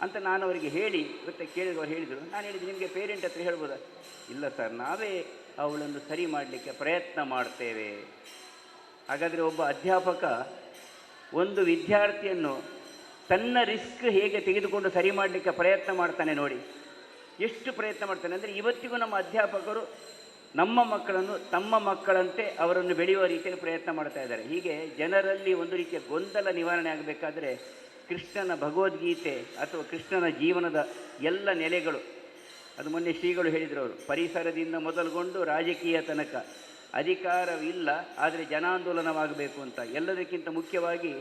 ಅಂತ ನಾನು ಅವರಿಗೆ ಹೇಳಿ ಮತ್ತೆ ಕೇಳಿದವರು ಹೇಳಿದರು. ನಾನು ಹೇಳಿದೆ ನಿಮಗೆ ಪೇರೆಂಟ್ ಹತ್ರ ಹೇಳ್ಬೋದಾ? ಇಲ್ಲ ಸರ್, ನಾವೇ ಅವಳನ್ನು ಸರಿ ಮಾಡಲಿಕ್ಕೆ ಪ್ರಯತ್ನ ಮಾಡ್ತೇವೆ. ಹಾಗಾದರೆ ಒಬ್ಬ ಅಧ್ಯಾಪಕ ಒಂದು ವಿದ್ಯಾರ್ಥಿಯನ್ನು ತನ್ನ ರಿಸ್ಕ್ ಹೇಗೆ ತೆಗೆದುಕೊಂಡು ಸರಿ ಮಾಡಲಿಕ್ಕೆ ಪ್ರಯತ್ನ ಮಾಡ್ತಾನೆ ನೋಡಿ. ಎಷ್ಟು ಪ್ರಯತ್ನ ಮಾಡ್ತಾನೆ ಅಂದರೆ ಇವತ್ತಿಗೂ ನಮ್ಮ ಅಧ್ಯಾಪಕರು ನಮ್ಮ ಮಕ್ಕಳನ್ನು ತಮ್ಮ ಮಕ್ಕಳಂತೆ ಅವರನ್ನು ಬೆಳೆಯುವ ರೀತಿಯಲ್ಲಿ ಪ್ರಯತ್ನ ಮಾಡ್ತಾ ಇದ್ದಾರೆ. ಹೀಗೆ ಜನರಲ್ಲಿ ಒಂದು ರೀತಿಯ ಗೊಂದಲ ನಿವಾರಣೆ ಆಗಬೇಕಾದ್ರೆ ಕೃಷ್ಣನ ಭಗವದ್ಗೀತೆ ಅಥವಾ ಕೃಷ್ಣನ ಜೀವನದ ಎಲ್ಲ ನೆಲೆಗಳು. ಅದು ಮೊನ್ನೆ ಶ್ರೀಗಳು ಹೇಳಿದರು ಅವರು, ಪರಿಸರದಿಂದ ಮೊದಲುಗೊಂಡು ರಾಜಕೀಯ ತನಕ. ಅಧಿಕಾರವಿಲ್ಲ, ಆದರೆ ಜನಾಂದೋಲನವಾಗಬೇಕು ಅಂತ. ಎಲ್ಲದಕ್ಕಿಂತ ಮುಖ್ಯವಾಗಿ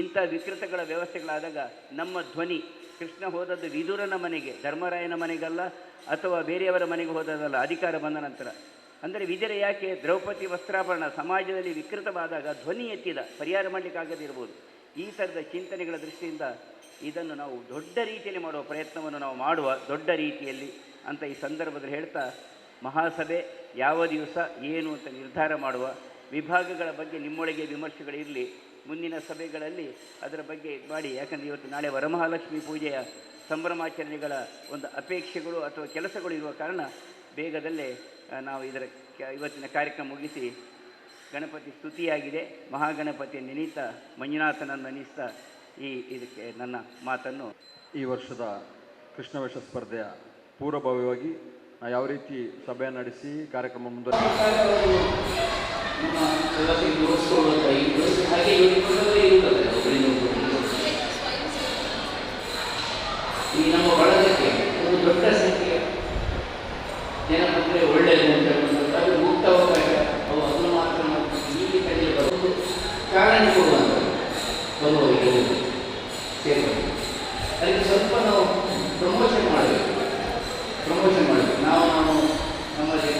ಇಂಥ ವಿಕೃತಗಳ ವ್ಯವಸ್ಥೆಗಳಾದಾಗ ನಮ್ಮ ಧ್ವನಿ. ಕೃಷ್ಣ ಹೋದದ್ದು ವಿದುರನ ಮನೆಗೆ, ಧರ್ಮರಾಯನ ಮನೆಗಲ್ಲ, ಅಥವಾ ಬೇರೆಯವರ ಮನೆಗೆ ಹೋದದಲ್ಲ ಅಧಿಕಾರ ಬಂದ ನಂತರ. ಅಂದರೆ ವಿದುರ ಯಾಕೆ? ದ್ರೌಪದಿ ವಸ್ತ್ರಾಭರಣ ಸಮಾಜದಲ್ಲಿ ವಿಕೃತವಾದಾಗ ಧ್ವನಿ ಎತ್ತಿದ, ಪರಿಹಾರ ಮಾಡಲಿಕ್ಕಾಗದಿರ್ಬೋದು ಈ ಥರದ ಚಿಂತನೆಗಳ ದೃಷ್ಟಿಯಿಂದ ಇದನ್ನು ನಾವು ದೊಡ್ಡ ರೀತಿಯಲ್ಲಿ ಮಾಡುವ ಪ್ರಯತ್ನವನ್ನು ನಾವು ಮಾಡುವ ದೊಡ್ಡ ರೀತಿಯಲ್ಲಿ ಅಂತ ಈ ಸಂದರ್ಭದಲ್ಲಿ ಹೇಳ್ತಾ ಮಹಾಸಭೆ ಯಾವ ದಿವಸ ಏನು ಅಂತ ನಿರ್ಧಾರ ಮಾಡುವ ವಿಭಾಗಗಳ ಬಗ್ಗೆ ನಿಮ್ಮೊಳಗೆ ವಿಮರ್ಶೆಗಳಿರಲಿ ಮುಂದಿನ ಸಭೆಗಳಲ್ಲಿ ಅದರ ಬಗ್ಗೆ ಮಾಡಿ. ಯಾಕಂದರೆ ಇವತ್ತು ನಾಳೆ ವರಮಹಾಲಕ್ಷ್ಮಿ ಪೂಜೆಯ ಸಂಭ್ರಮಾಚರಣೆಗಳ ಒಂದು ಅಪೇಕ್ಷೆಗಳು ಅಥವಾ ಕೆಲಸಗಳು ಇರುವ ಕಾರಣ ಬೇಗದಲ್ಲೇ ನಾವು ಇದರ ಇವತ್ತಿನ ಕಾರ್ಯಕ್ರಮ ಮುಗಿಸಿ ಗಣಪತಿ ಸ್ತುತಿಯಾಗಿದೆ. ಮಹಾಗಣಪತಿ ನೆನೀತ ಮಂಜುನಾಥನನ್ನು ನೆನೆಸ್ತಾ ಈ ಇದಕ್ಕೆ ನನ್ನ ಮಾತನ್ನು. ಈ ವರ್ಷದ ಕೃಷ್ಣವೇಷ ಸ್ಪರ್ಧೆಯ ಪೂರ್ವಭಾವಿಯಾಗಿ ಯಾವ ರೀತಿ ಸಭೆ ನಡೆಸಿ ಕಾರ್ಯಕ್ರಮ ಈ ನಮ್ಮ ದೊಡ್ಡ ಒಳ್ಳೆಯದು ಅವು ಮಾತ್ರ ಇಲ್ಲಿ ಸ್ವಲ್ಪ ನಾವು ಪ್ರಮೋಷನ್ ಮಾಡಬೇಕು. ಪ್ರಮೋಷನ್ ಮಾಡಬೇಕು ನಾವು ನಾವು ನಮ್ಮಲ್ಲಿ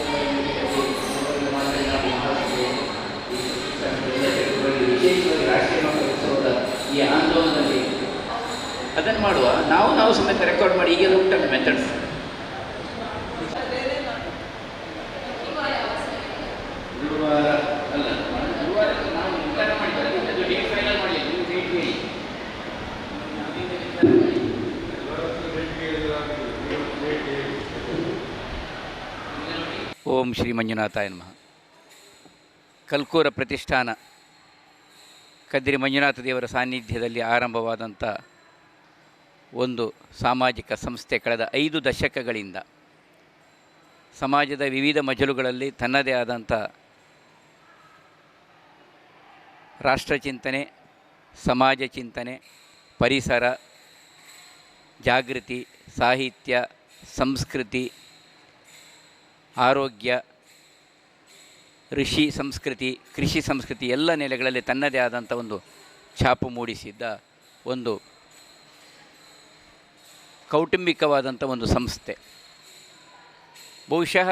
ಮೊಬೈಲ್ ಮಾತ್ರ ನಾವು ಮಹಾಸಭೆ ಈ ಎಲ್ಲ ಚಟುವಟಿಕೆ ವಿಶೇಷವಾಗಿ ರಾಷ್ಟ್ರೀಯ ಮಕ್ಕಳ ಉತ್ಸವದ ಈ ಆಂದೋಲನದಲ್ಲಿ ಅದನ್ನು ಮಾಡುವ. ನಾವು ನಾವು ಸಮೇತ ರೆಕಾರ್ಡ್ ಮಾಡಿ ಈಗೆಲ್ಲ ಉಂಟಲ್ಲ ಮೆಥಡ್ಸ್. ಓಂ ಶ್ರೀ ಮಂಜುನಾಥಾಯ ನಮಃ. ಕಲ್ಕೂರ ಪ್ರತಿಷ್ಠಾನ. ಕದ್ರಿ ಮಂಜುನಾಥ ದೇವರ ಸಾನ್ನಿಧ್ಯದಲ್ಲಿ ಆರಂಭವಾದಂಥ ಒಂದು ಸಾಮಾಜಿಕ ಸಂಸ್ಥೆ ಕಳೆದ ಐದು ದಶಕಗಳಿಂದ. ಸಮಾಜದ ವಿವಿಧ ಮಜಲುಗಳಲ್ಲಿ ತನ್ನದೇ ಆದಂಥ ರಾಷ್ಟ್ರಚಿಂತನೆ ಸಮಾಜ ಚಿಂತನೆ, ಪರಿಸರ, ಜಾಗೃತಿ, ಸಾಹಿತ್ಯ, ಸಂಸ್ಕೃತಿ, ಆರೋಗ್ಯ ಋಷಿ ಸಂಸ್ಕೃತಿ, ಕೃಷಿ ಸಂಸ್ಕೃತಿ ಎಲ್ಲ ನೆಲೆಗಳಲ್ಲಿ ತನ್ನದೇ ಆದಂಥ ಒಂದು ಛಾಪು ಮೂಡಿಸಿದ್ದ ಒಂದು ಕೌಟುಂಬಿಕವಾದಂಥ ಒಂದು ಸಂಸ್ಥೆ. ಬಹುಶಃ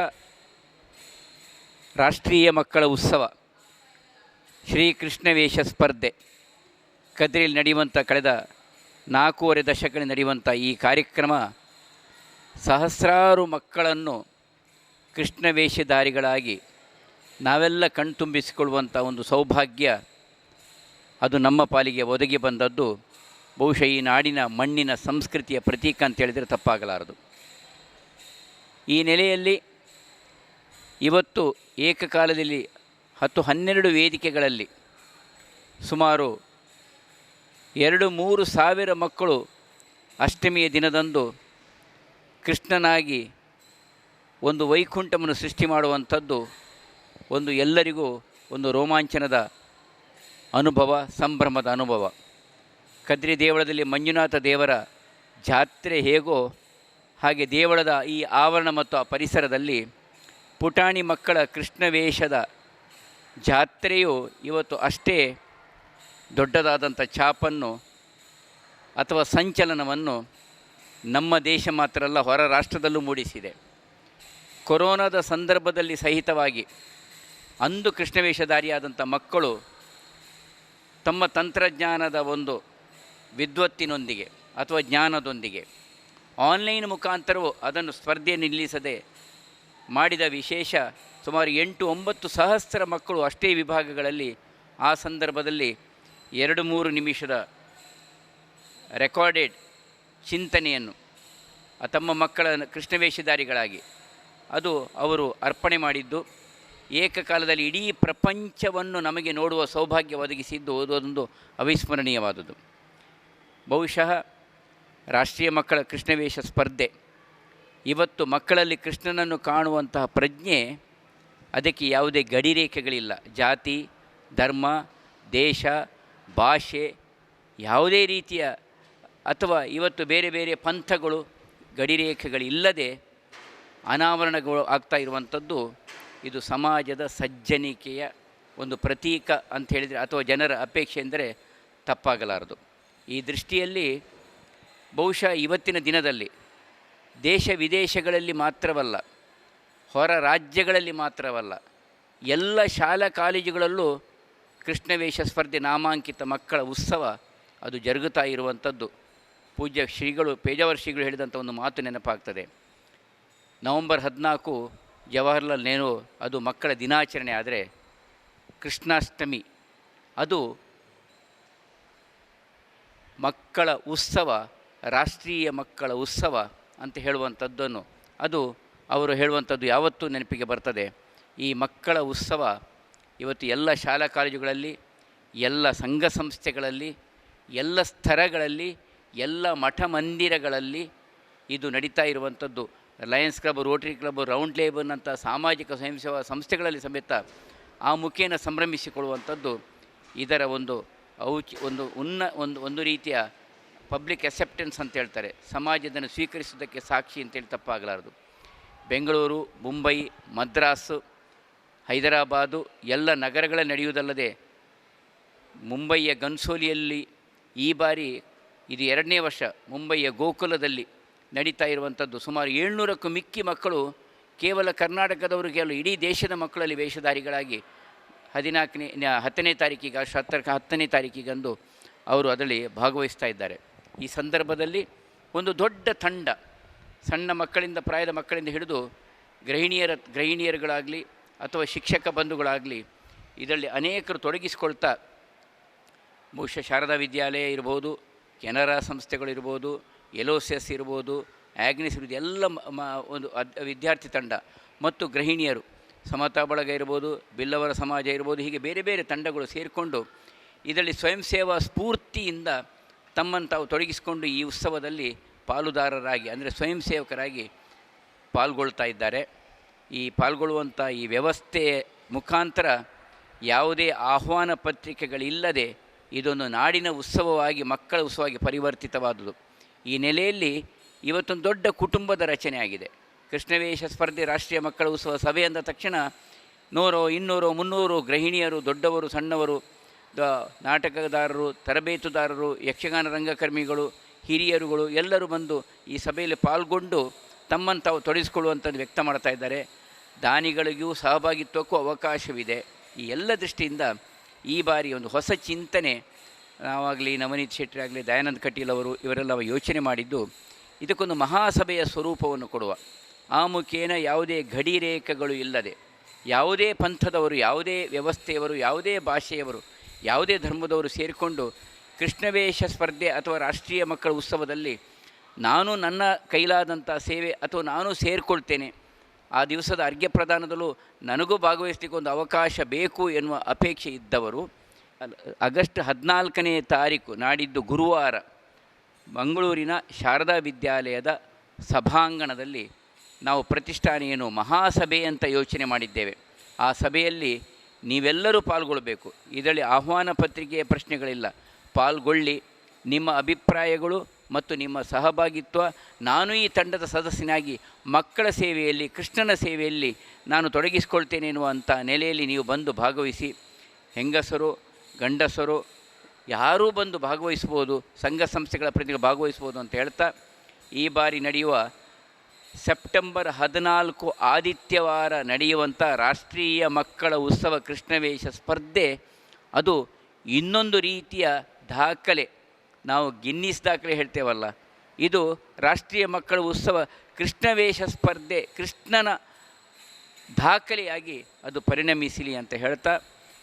ರಾಷ್ಟ್ರೀಯ ಮಕ್ಕಳ ಉತ್ಸವ ಶ್ರೀಕೃಷ್ಣ ವೇಷ ಸ್ಪರ್ಧೆ ಕದ್ರಿಯಲ್ಲಿ ನಡೆಯುವಂಥ ಕಳೆದ ನಾಲ್ಕೂವರೆ ದಶಕಗಳಲ್ಲಿ ನಡೆಯುವಂಥ ಈ ಕಾರ್ಯಕ್ರಮ ಸಹಸ್ರಾರು ಮಕ್ಕಳನ್ನು ಕೃಷ್ಣ ವೇಷಧಾರಿಗಳಾಗಿ ನಾವೆಲ್ಲ ಕಣ್ತುಂಬಿಸಿಕೊಳ್ಳುವಂಥ ಒಂದು ಸೌಭಾಗ್ಯ ಅದು ನಮ್ಮ ಪಾಲಿಗೆ ಒದಗಿ ಬಂದದ್ದು. ಬಹುಶಃ ಈ ನಾಡಿನ ಮಣ್ಣಿನ ಸಂಸ್ಕೃತಿಯ ಪ್ರತೀಕ ಅಂತ ಹೇಳಿದರೆ ತಪ್ಪಾಗಲಾರದು. ಈ ನೆಲೆಯಲ್ಲಿ ಇವತ್ತು ಏಕಕಾಲದಲ್ಲಿ ಹತ್ತು ಹನ್ನೆರಡು ವೇದಿಕೆಗಳಲ್ಲಿ ಸುಮಾರು ಎರಡು ಮೂರು ಸಾವಿರ ಮಕ್ಕಳು ಅಷ್ಟಮಿಯ ದಿನದಂದು ಕೃಷ್ಣನಾಗಿ ಒಂದು ವೈಕುಂಠವನ್ನು ಸೃಷ್ಟಿ ಮಾಡುವಂಥದ್ದು ಒಂದು ಎಲ್ಲರಿಗೂ ಒಂದು ರೋಮಾಂಚನದ ಅನುಭವ, ಸಂಭ್ರಮದ ಅನುಭವ. ಕದ್ರಿ ದೇವಳದಲ್ಲಿ ಮಂಜುನಾಥ ದೇವರ ಜಾತ್ರೆ ಹೇಗೋ ಹಾಗೆ ದೇವಳದ ಈ ಆವರಣ ಮತ್ತು ಆ ಪರಿಸರದಲ್ಲಿ ಪುಟಾಣಿ ಮಕ್ಕಳ ಕೃಷ್ಣ ವೇಷದ ಜಾತ್ರೆಯು ಇವತ್ತು ಅಷ್ಟೇ ದೊಡ್ಡದಾದಂಥ ಛಾಪನ್ನು ಅಥವಾ ಸಂಚಲನವನ್ನು ನಮ್ಮ ದೇಶ ಮಾತ್ರ ಅಲ್ಲ, ಹೊರ ರಾಷ್ಟ್ರದಲ್ಲೂ ಮೂಡಿಸಿದೆ. ಕೊರೋನಾದ ಸಂದರ್ಭದಲ್ಲಿ ಸಹಿತವಾಗಿ ಅಂದು ಕೃಷ್ಣವೇಷಧಾರಿಯಾದಂಥ ಮಕ್ಕಳು ತಮ್ಮ ತಂತ್ರಜ್ಞಾನದ ಒಂದು ವಿದ್ವತ್ತಿನೊಂದಿಗೆ ಅಥವಾ ಜ್ಞಾನದೊಂದಿಗೆ. ಆನ್ಲೈನ್ ಮುಖಾಂತರವೂ ಅದನ್ನು ಸ್ಪರ್ಧೆ ನಿಲ್ಲಿಸದೆ ಮಾಡಿದ ವಿಶೇಷ ಸುಮಾರು ಎಂಟು ಒಂಬತ್ತು ಸಹಸ್ರ ಮಕ್ಕಳು ಅಷ್ಟೇ ವಿಭಾಗಗಳಲ್ಲಿ ಆ ಸಂದರ್ಭದಲ್ಲಿ ಎರಡು ಮೂರು ನಿಮಿಷದ ರೆಕಾರ್ಡೆಡ್ ಚಿಂತನೆಯನ್ನು ತಮ್ಮ ಮಕ್ಕಳ ಕೃಷ್ಣವೇಷಧಾರಿಗಳಾಗಿ ಅದು ಅವರು ಅರ್ಪಣೆ ಮಾಡಿದ್ದು. ಏಕಕಾಲದಲ್ಲಿ ಇಡೀ ಪ್ರಪಂಚವನ್ನು ನಮಗೆ ನೋಡುವ ಸೌಭಾಗ್ಯ ಒದಗಿಸಿದ್ದು ಅದೊಂದು ಅವಿಸ್ಮರಣೀಯವಾದುದು ಬಹುಶಃ ರಾಷ್ಟ್ರೀಯ ಮಕ್ಕಳ ಕೃಷ್ಣವೇಷ ಸ್ಪರ್ಧೆ. ಇವತ್ತು ಮಕ್ಕಳಲ್ಲಿ ಕೃಷ್ಣನನ್ನು ಕಾಣುವಂತಹ ಪ್ರಜ್ಞೆ ಅದಕ್ಕೆ ಯಾವುದೇ ಗಡಿರೇಖೆಗಳಿಲ್ಲ. ಜಾತಿ, ಧರ್ಮ, ದೇಶ, ಭಾಷೆ, ಯಾವುದೇ ರೀತಿಯ ಅಥವಾ ಇವತ್ತು ಬೇರೆ ಬೇರೆ ಪಂಥಗಳು ಗಡಿರೇಖೆಗಳಿಲ್ಲದೆ ಅನಾವರಣಗಳು ಆಗ್ತಾ ಇರುವಂಥದ್ದು ಇದು ಸಮಾಜದ ಸಜ್ಜನಿಕೆಯ ಒಂದು ಪ್ರತೀಕ ಅಂತ ಹೇಳಿದರೆ ಅಥವಾ ಜನರ ಅಪೇಕ್ಷೆ ಎಂದರೆ ತಪ್ಪಾಗಲಾರದು. ಈ ದೃಷ್ಟಿಯಲ್ಲಿ ಬಹುಶಃ ಇವತ್ತಿನ ದಿನದಲ್ಲಿ ದೇಶ ವಿದೇಶಗಳಲ್ಲಿ ಮಾತ್ರವಲ್ಲ, ಹೊರ ರಾಜ್ಯಗಳಲ್ಲಿ ಮಾತ್ರವಲ್ಲ, ಎಲ್ಲ ಶಾಲಾ ಕಾಲೇಜುಗಳಲ್ಲೂ ಕೃಷ್ಣವೇಷ ಸ್ಪರ್ಧೆ ನಾಮಾಂಕಿತ ಮಕ್ಕಳ ಉತ್ಸವ ಅದು ಜರುಗುತ್ತಾ ಇರುವಂಥದ್ದು. ಪೂಜ್ಯ ಶ್ರೀಗಳು, ಪೇಜಾವರ ಶ್ರೀಗಳು ಹೇಳಿದಂಥ ಒಂದು ಮಾತು ನೆನಪಾಗ್ತದೆ. ನವಂಬರ್ ಹದಿನಾಲ್ಕು ಜವಾಹರ್ಲಾಲ್ ನೆಹರು ಅದು ಮಕ್ಕಳ ದಿನಾಚರಣೆ ಆದರೆ ಕೃಷ್ಣಾಷ್ಟಮಿ. ಅದು ಮಕ್ಕಳ ಉತ್ಸವ, ರಾಷ್ಟ್ರೀಯ ಮಕ್ಕಳ ಉತ್ಸವ ಅಂತ ಹೇಳುವಂಥದ್ದನ್ನು, ಅದು ಅವರು ಹೇಳುವಂಥದ್ದು ಯಾವತ್ತೂ ನೆನಪಿಗೆ ಬರ್ತದೆ. ಈ ಮಕ್ಕಳ ಉತ್ಸವ ಇವತ್ತು ಎಲ್ಲ ಶಾಲಾ ಕಾಲೇಜುಗಳಲ್ಲಿ, ಎಲ್ಲ ಸಂಘ ಸಂಸ್ಥೆಗಳಲ್ಲಿ, ಎಲ್ಲ ಸ್ತರಗಳಲ್ಲಿ ಎಲ್ಲ ಮಠ ಮಂದಿರಗಳಲ್ಲಿ ಇದು ನಡೀತಾ ಇರುವಂಥದ್ದು. Lions club Rotary club round ಲೇಬನ್ನಂಥ ಸಾಮಾಜಿಕ ಸ್ವಯಂ ಸೇವಾ ಸಂಸ್ಥೆಗಳಲ್ಲಿ ಸಮೇತ ಆ ಮುಖೇನ ಸಂಭ್ರಮಿಸಿಕೊಳ್ಳುವಂಥದ್ದು ಇದರ ಒಂದು ಔಚ್, ಒಂದು ಉನ್ನ, ಒಂದು ಒಂದು ರೀತಿಯ ಪಬ್ಲಿಕ್ ಅಕ್ಸೆಪ್ಟೆನ್ಸ್ ಅಂತ ಹೇಳ್ತಾರೆ. ಸಮಾಜದನ್ನು ಸ್ವೀಕರಿಸುವುದಕ್ಕೆ ಸಾಕ್ಷಿ ಅಂತೇಳಿ ತಪ್ಪಾಗಲಾರದು. ಬೆಂಗಳೂರು, ಮುಂಬೈ, ಮದ್ರಾಸು, ಹೈದರಾಬಾದು ಎಲ್ಲ ನಗರಗಳ ನಡೆಯುವುದಲ್ಲದೆ ಮುಂಬಯಿಯ ಗನ್ಸೋಲಿಯಲ್ಲಿ ಈ ಬಾರಿ ಇದು ಎರಡನೇ ವರ್ಷ ಮುಂಬೈಯ ಗೋಕುಲದಲ್ಲಿ ನಡೀತಾ ಇರುವಂಥದ್ದು. ಸುಮಾರು ಏಳ್ನೂರಕ್ಕೂ ಮಿಕ್ಕಿ ಮಕ್ಕಳು ಕೇವಲ ಕರ್ನಾಟಕದವರಿಗೆ ಅಲ್ಲ, ಇಡೀ ದೇಶದ ಮಕ್ಕಳಲ್ಲಿ ವೇಷಧಾರಿಗಳಾಗಿ ಹದಿನಾಲ್ಕನೇ ಹತ್ತನೇ ತಾರೀಕಿಗೆ ಹತ್ತರ ಹತ್ತನೇ ತಾರೀಕಿಗಂದು ಅವರು ಅದರಲ್ಲಿ ಭಾಗವಹಿಸ್ತಾ ಇದ್ದಾರೆ. ಈ ಸಂದರ್ಭದಲ್ಲಿ ಒಂದು ದೊಡ್ಡ ತಂಡ, ಸಣ್ಣ ಮಕ್ಕಳಿಂದ ಪ್ರಾಯದ ಮಕ್ಕಳಿಂದ ಹಿಡಿದು ಗೃಹಿಣಿಯರ, ಗೃಹಿಣಿಯರುಗಳಾಗಲಿ ಅಥವಾ ಶಿಕ್ಷಕ ಬಂಧುಗಳಾಗಲಿ ಇದರಲ್ಲಿ ಅನೇಕರು ತೊಡಗಿಸಿಕೊಳ್ತಾ, ಬಹುಶಃ ಶಾರದಾ ವಿದ್ಯಾಲಯ ಇರ್ಬೋದು, ಕೆನರಾ ಸಂಸ್ಥೆಗಳಿರ್ಬೋದು ಎಲೋಸಿಯಸ್ ಇರ್ಬೋದು, ಆಗ್ನಿಸ್ ಇರ್ಬೋದು, ಎಲ್ಲ ಒಂದು ವಿದ್ಯಾರ್ಥಿ ತಂಡ ಮತ್ತು ಗೃಹಿಣಿಯರು. ಸಮತಾ ಬಳಗ ಇರ್ಬೋದು, ಬಿಲ್ಲವರ ಸಮಾಜ ಇರ್ಬೋದು, ಹೀಗೆ ಬೇರೆ ಬೇರೆ ತಂಡಗಳು ಸೇರಿಕೊಂಡು ಇದರಲ್ಲಿ ಸ್ವಯಂ ಸೇವಾ ಸ್ಫೂರ್ತಿಯಿಂದ ತಮ್ಮನ್ನು ತಾವು ತೊಡಗಿಸಿಕೊಂಡು ಈ ಉತ್ಸವದಲ್ಲಿ ಪಾಲುದಾರರಾಗಿ, ಅಂದರೆ ಸ್ವಯಂ ಸೇವಕರಾಗಿ ಪಾಲ್ಗೊಳ್ತಾ ಇದ್ದಾರೆ. ಈ ಪಾಲ್ಗೊಳ್ಳುವಂಥ ಈ ವ್ಯವಸ್ಥೆ ಮುಖಾಂತರ ಯಾವುದೇ ಆಹ್ವಾನ ಪತ್ರಿಕೆಗಳಿಲ್ಲದೆ ಇದೊಂದು ನಾಡಿನ ಉತ್ಸವವಾಗಿ, ಮಕ್ಕಳ ಉತ್ಸವವಾಗಿ ಪರಿವರ್ತಿತವಾದುದು. ಈ ನೆಲೆಯಲ್ಲಿ ಇವತ್ತೊಂದು ದೊಡ್ಡ ಕುಟುಂಬದ ರಚನೆ ಆಗಿದೆ. ಕೃಷ್ಣವೇಷ ಸ್ಪರ್ಧೆ ರಾಷ್ಟ್ರೀಯ ಮಕ್ಕಳ ಉತ್ಸವ ಸಭೆ ಅಂದ ತಕ್ಷಣ ನೂರು, ಇನ್ನೂರು, ಮುನ್ನೂರು ಗೃಹಿಣಿಯರು, ದೊಡ್ಡವರು, ಸಣ್ಣವರು, ದ ನಾಟಕದಾರರು ತರಬೇತುದಾರರು, ಯಕ್ಷಗಾನ ರಂಗಕರ್ಮಿಗಳು, ಹಿರಿಯರುಗಳು ಎಲ್ಲರೂ ಬಂದು ಈ ಸಭೆಯಲ್ಲಿ ಪಾಲ್ಗೊಂಡು ತಮ್ಮನ್ನು ತಾವು ತೊಡಗಿಸಿಕೊಳ್ಳುವಂಥದ್ದು ವ್ಯಕ್ತ ಮಾಡ್ತಾ ಇದ್ದಾರೆ. ದಾನಿಗಳಿಗೂ ಸಹಭಾಗಿತ್ವಕ್ಕೂ ಅವಕಾಶವಿದೆ. ಈ ಎಲ್ಲ ದೃಷ್ಟಿಯಿಂದ ಈ ಬಾರಿ ಒಂದು ಹೊಸ ಚಿಂತನೆ, ನಾವಾಗಲಿ ನವನೀತ್ ಶೆಟ್ಟಿ ಆಗಲಿ, ದಯಾನಂದ್ ಕಟೀಲ್ ಅವರು ಇವರೆಲ್ಲ ಯೋಚನೆ ಮಾಡಿದ್ದು ಇದಕ್ಕೊಂದು ಮಹಾಸಭೆಯ ಸ್ವರೂಪವನ್ನು ಕೊಡುವ. ಆ ಮುಖೇನ ಯಾವುದೇ ಗಡಿರೇಖೆಗಳು ಇಲ್ಲದೆ, ಯಾವುದೇ ಪಂಥದವರು, ಯಾವುದೇ ವ್ಯವಸ್ಥೆಯವರು, ಯಾವುದೇ ಭಾಷೆಯವರು, ಯಾವುದೇ ಧರ್ಮದವರು ಸೇರಿಕೊಂಡು ಕೃಷ್ಣವೇಷ ಸ್ಪರ್ಧೆ ಅಥವಾ ರಾಷ್ಟ್ರೀಯ ಮಕ್ಕಳ ಉತ್ಸವದಲ್ಲಿ ನಾನು ನನ್ನ ಕೈಲಾದಂಥ ಸೇವೆ ಅಥವಾ ನಾನು ಸೇರಿಕೊಳ್ತೇನೆ, ಆ ದಿವಸದ ಅರ್ಘ್ಯ ಪ್ರದಾನದಲ್ಲೂ ನನಗೂ ಭಾಗವಹಿಸಲಿಕ್ಕೆ ಒಂದು ಅವಕಾಶ ಬೇಕು ಎನ್ನುವ ಅಪೇಕ್ಷೆ ಇದ್ದವರು, ಆಗಸ್ಟ್ ಹದಿನಾಲ್ಕನೇ ತಾರೀಕು ನಾಡಿದ್ದು ಗುರುವಾರ ಮಂಗಳೂರಿನ ಶಾರದಾ ವಿದ್ಯಾಲಯದ ಸಭಾಂಗಣದಲ್ಲಿ ನಾವು ಪ್ರತಿಷ್ಠಾನೆಯನ್ನು ಮಹಾಸಭೆ ಅಂತ ಯೋಚನೆ ಮಾಡಿದ್ದೇವೆ. ಆ ಸಭೆಯಲ್ಲಿ ನೀವೆಲ್ಲರೂ ಪಾಲ್ಗೊಳ್ಳಬೇಕು ಇದರಲ್ಲಿ ಆಹ್ವಾನ ಪತ್ರಿಕೆಯ ಪ್ರಶ್ನೆಗಳಿಲ್ಲ. ಪಾಲ್ಗೊಳ್ಳಿ. ನಿಮ್ಮ ಅಭಿಪ್ರಾಯಗಳು ಮತ್ತು ನಿಮ್ಮ ಸಹಭಾಗಿತ್ವ. ನಾನು ಈ ತಂಡದ ಸದಸ್ಯನಾಗಿ ಮಕ್ಕಳ ಸೇವೆಯಲ್ಲಿ, ಕೃಷ್ಣನ ಸೇವೆಯಲ್ಲಿ ನಾನು ತೊಡಗಿಸಿಕೊಳ್ತೇನೆ ಎನ್ನುವಂಥ ನೆಲೆಯಲ್ಲಿ ನೀವು ಬಂದು ಭಾಗವಹಿಸಿ. ಹೆಂಗಸರು, ಗಂಡಸರು, ಯಾರೂ ಬಂದು ಭಾಗವಹಿಸ್ಬೋದು ಸಂಘ ಸಂಸ್ಥೆಗಳ ಪ್ರತಿ ಭಾಗವಹಿಸ್ಬೋದು ಅಂತ ಹೇಳ್ತಾ ಈ ಬಾರಿ ನಡೆಯುವ ಸೆಪ್ಟೆಂಬರ್ ಹದಿನಾಲ್ಕು ಆದಿತ್ಯವಾರ ನಡೆಯುವಂಥ ರಾಷ್ಟ್ರೀಯ ಮಕ್ಕಳ ಉತ್ಸವ ಕೃಷ್ಣವೇಷ ಸ್ಪರ್ಧೆ, ಅದು ಇನ್ನೊಂದು ರೀತಿಯ ದಾಖಲೆ. ನಾವು ಗಿನ್ನಿಸ್ ದಾಖಲೆ ಹೇಳ್ತೇವಲ್ಲ. ಇದು ರಾಷ್ಟ್ರೀಯ ಮಕ್ಕಳ ಉತ್ಸವ ಕೃಷ್ಣವೇಷ ಸ್ಪರ್ಧೆ, ಕೃಷ್ಣನ ದಾಖಲೆಯಾಗಿ ಅದು ಪರಿಣಮಿಸಲಿ ಅಂತ ಹೇಳ್ತಾ,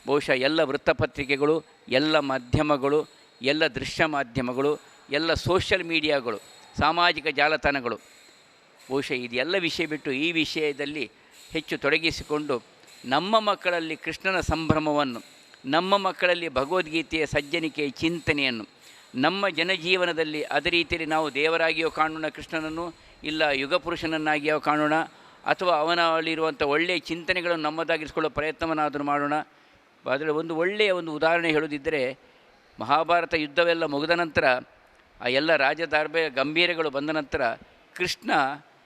ಬಹುಶಃ ಎಲ್ಲ ವೃತ್ತಪತ್ರಿಕೆಗಳು, ಎಲ್ಲ ಮಾಧ್ಯಮಗಳು, ಎಲ್ಲ ದೃಶ್ಯ ಮಾಧ್ಯಮಗಳು, ಎಲ್ಲ ಸೋಷಿಯಲ್ ಮೀಡಿಯಾಗಳು, ಸಾಮಾಜಿಕ ಜಾಲತಾಣಗಳು ಬಹುಶಃ ಇದೆಲ್ಲ ವಿಷಯ ಬಿಟ್ಟು ಈ ವಿಷಯದಲ್ಲಿ ಹೆಚ್ಚು ತೊಡಗಿಸಿಕೊಂಡು ನಮ್ಮ ಮಕ್ಕಳಲ್ಲಿ ಕೃಷ್ಣನ ಸಂಭ್ರಮವನ್ನು, ನಮ್ಮ ಮಕ್ಕಳಲ್ಲಿ ಭಗವದ್ಗೀತೆಯ ಸಜ್ಜನಿಕೆಯ ಚಿಂತನೆಯನ್ನು, ನಮ್ಮ ಜನಜೀವನದಲ್ಲಿ ಅದೇ ರೀತಿಯಲ್ಲಿ ನಾವು ದೇವರಾಗಿಯೋ ಕಾಣೋಣ ಕೃಷ್ಣನನ್ನು, ಇಲ್ಲ ಯುಗ ಪುರುಷನನ್ನಾಗಿಯೋ ಕಾಣೋಣ, ಅಥವಾ ಅವನಲ್ಲಿರುವಂಥ ಒಳ್ಳೆಯ ಚಿಂತನೆಗಳನ್ನು ನಮ್ಮದಾಗಿಸಿಕೊಳ್ಳೋ ಪ್ರಯತ್ನವನ್ನಾದರೂ ಮಾಡೋಣ. ಆದರೆ ಒಂದು ಒಳ್ಳೆಯ ಒಂದು ಉದಾಹರಣೆ ಹೇಳೋದಿದ್ದರೆ ಮಹಾಭಾರತ ಯುದ್ಧವೆಲ್ಲ ಮುಗಿದ ನಂತರ, ಆ ಎಲ್ಲ ರಾಜದಾರ್ಭೆ ಗಂಭೀರಗಳು ಬಂದ ನಂತರ ಕೃಷ್ಣ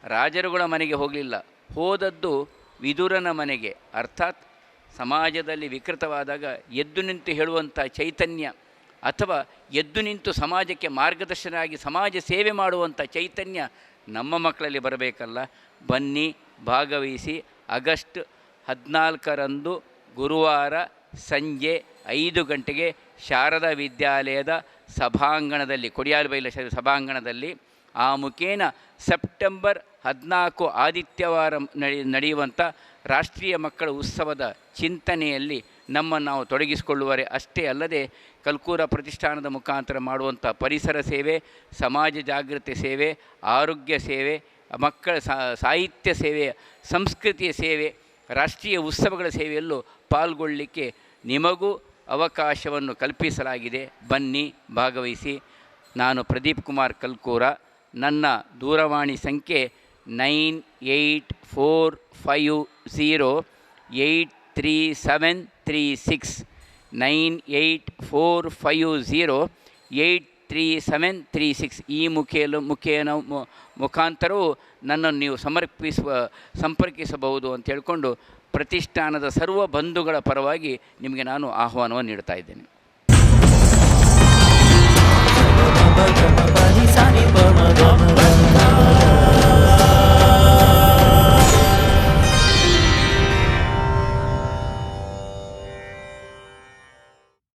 ರಾಜರುಗಳ ಮನೆಗೆ ಹೋಗಲಿಲ್ಲ. ಹೋದದ್ದು ವಿದುರನ ಮನೆಗೆ. ಅರ್ಥಾತ್ ಸಮಾಜದಲ್ಲಿ ವಿಕೃತವಾದಾಗ ಎದ್ದು ನಿಂತು ಹೇಳುವಂಥ ಚೈತನ್ಯ ಅಥವಾ ಎದ್ದು ನಿಂತು ಸಮಾಜಕ್ಕೆ ಮಾರ್ಗದರ್ಶನಾಗಿ ಸಮಾಜ ಸೇವೆ ಮಾಡುವಂಥ ಚೈತನ್ಯ ನಮ್ಮ ಮಕ್ಕಳಲ್ಲಿ ಬರಬೇಕಲ್ಲ. ಬನ್ನಿ, ಭಾಗವಹಿಸಿ, ಆಗಸ್ಟ್ ಹದಿನಾಲ್ಕರಂದು ಗುರುವಾರ ಸಂಜೆ ಐದು ಗಂಟೆಗೆ ಶಾರದಾ ವಿದ್ಯಾಲಯದ ಸಭಾಂಗಣದಲ್ಲಿ ಕೊಡಿಯಾಲಬೈಲ ಸಭಾಂಗಣದಲ್ಲಿ ಆ ಮುಖೇನ ಸೆಪ್ಟೆಂಬರ್ ಹದಿನಾಲ್ಕು ಆದಿತ್ಯವಾರ ನಡೆ ನಡೆಯುವಂಥ ರಾಷ್ಟ್ರೀಯ ಮಕ್ಕಳ ಉತ್ಸವದ ಚಿಂತನೆಯಲ್ಲಿ ನಮ್ಮನ್ನು ನಾವು ತೊಡಗಿಸಿಕೊಳ್ಳುವರೆ ಅಷ್ಟೇ ಅಲ್ಲದೆ ಕಲ್ಕೂರ ಪ್ರತಿಷ್ಠಾನದ ಮುಖಾಂತರ ಮಾಡುವಂಥ ಪರಿಸರ ಸೇವೆ, ಸಮಾಜ ಜಾಗೃತಿ ಸೇವೆ, ಆರೋಗ್ಯ ಸೇವೆ, ಮಕ್ಕಳ ಸಾಹಿತ್ಯ ಸೇವೆ, ಸಂಸ್ಕೃತಿಯ ಸೇವೆ, ರಾಷ್ಟ್ರೀಯ ಉತ್ಸವಗಳ ಸೇವೆಯಲ್ಲೂ ಪಾಲ್ಗೊಳ್ಳಲಿಕ್ಕೆ ನಿಮಗೂ ಅವಕಾಶವನ್ನು ಕಲ್ಪಿಸಲಾಗಿದೆ. ಬನ್ನಿ, ಭಾಗವಹಿಸಿ. ನಾನು ಪ್ರದೀಪ್ ಕುಮಾರ್ ಕಲ್ಕೂರ. ನನ್ನ ದೂರವಾಣಿ ಸಂಖ್ಯೆ nine eight four five zero eight three seven three six. Nine eight four five zero eight three seven three six. ಈ ಮುಖೇಲು, ಮುಖೇನ ಮುಖಾಂತರವೂ ನನ್ನನ್ನು ನೀವು ಸಮರ್ಪಿಸುವ, ಸಂಪರ್ಕಿಸಬಹುದು ಅಂತ ಹೇಳಿಕೊಂಡು ಪ್ರತಿಷ್ಠಾನದ ಸರ್ವ ಬಂಧುಗಳ ಪರವಾಗಿ ನಿಮಗೆ ನಾನು ಆಹ್ವಾನವನ್ನು ನೀಡ್ತಾ ಇದ್ದೇನೆ. Pani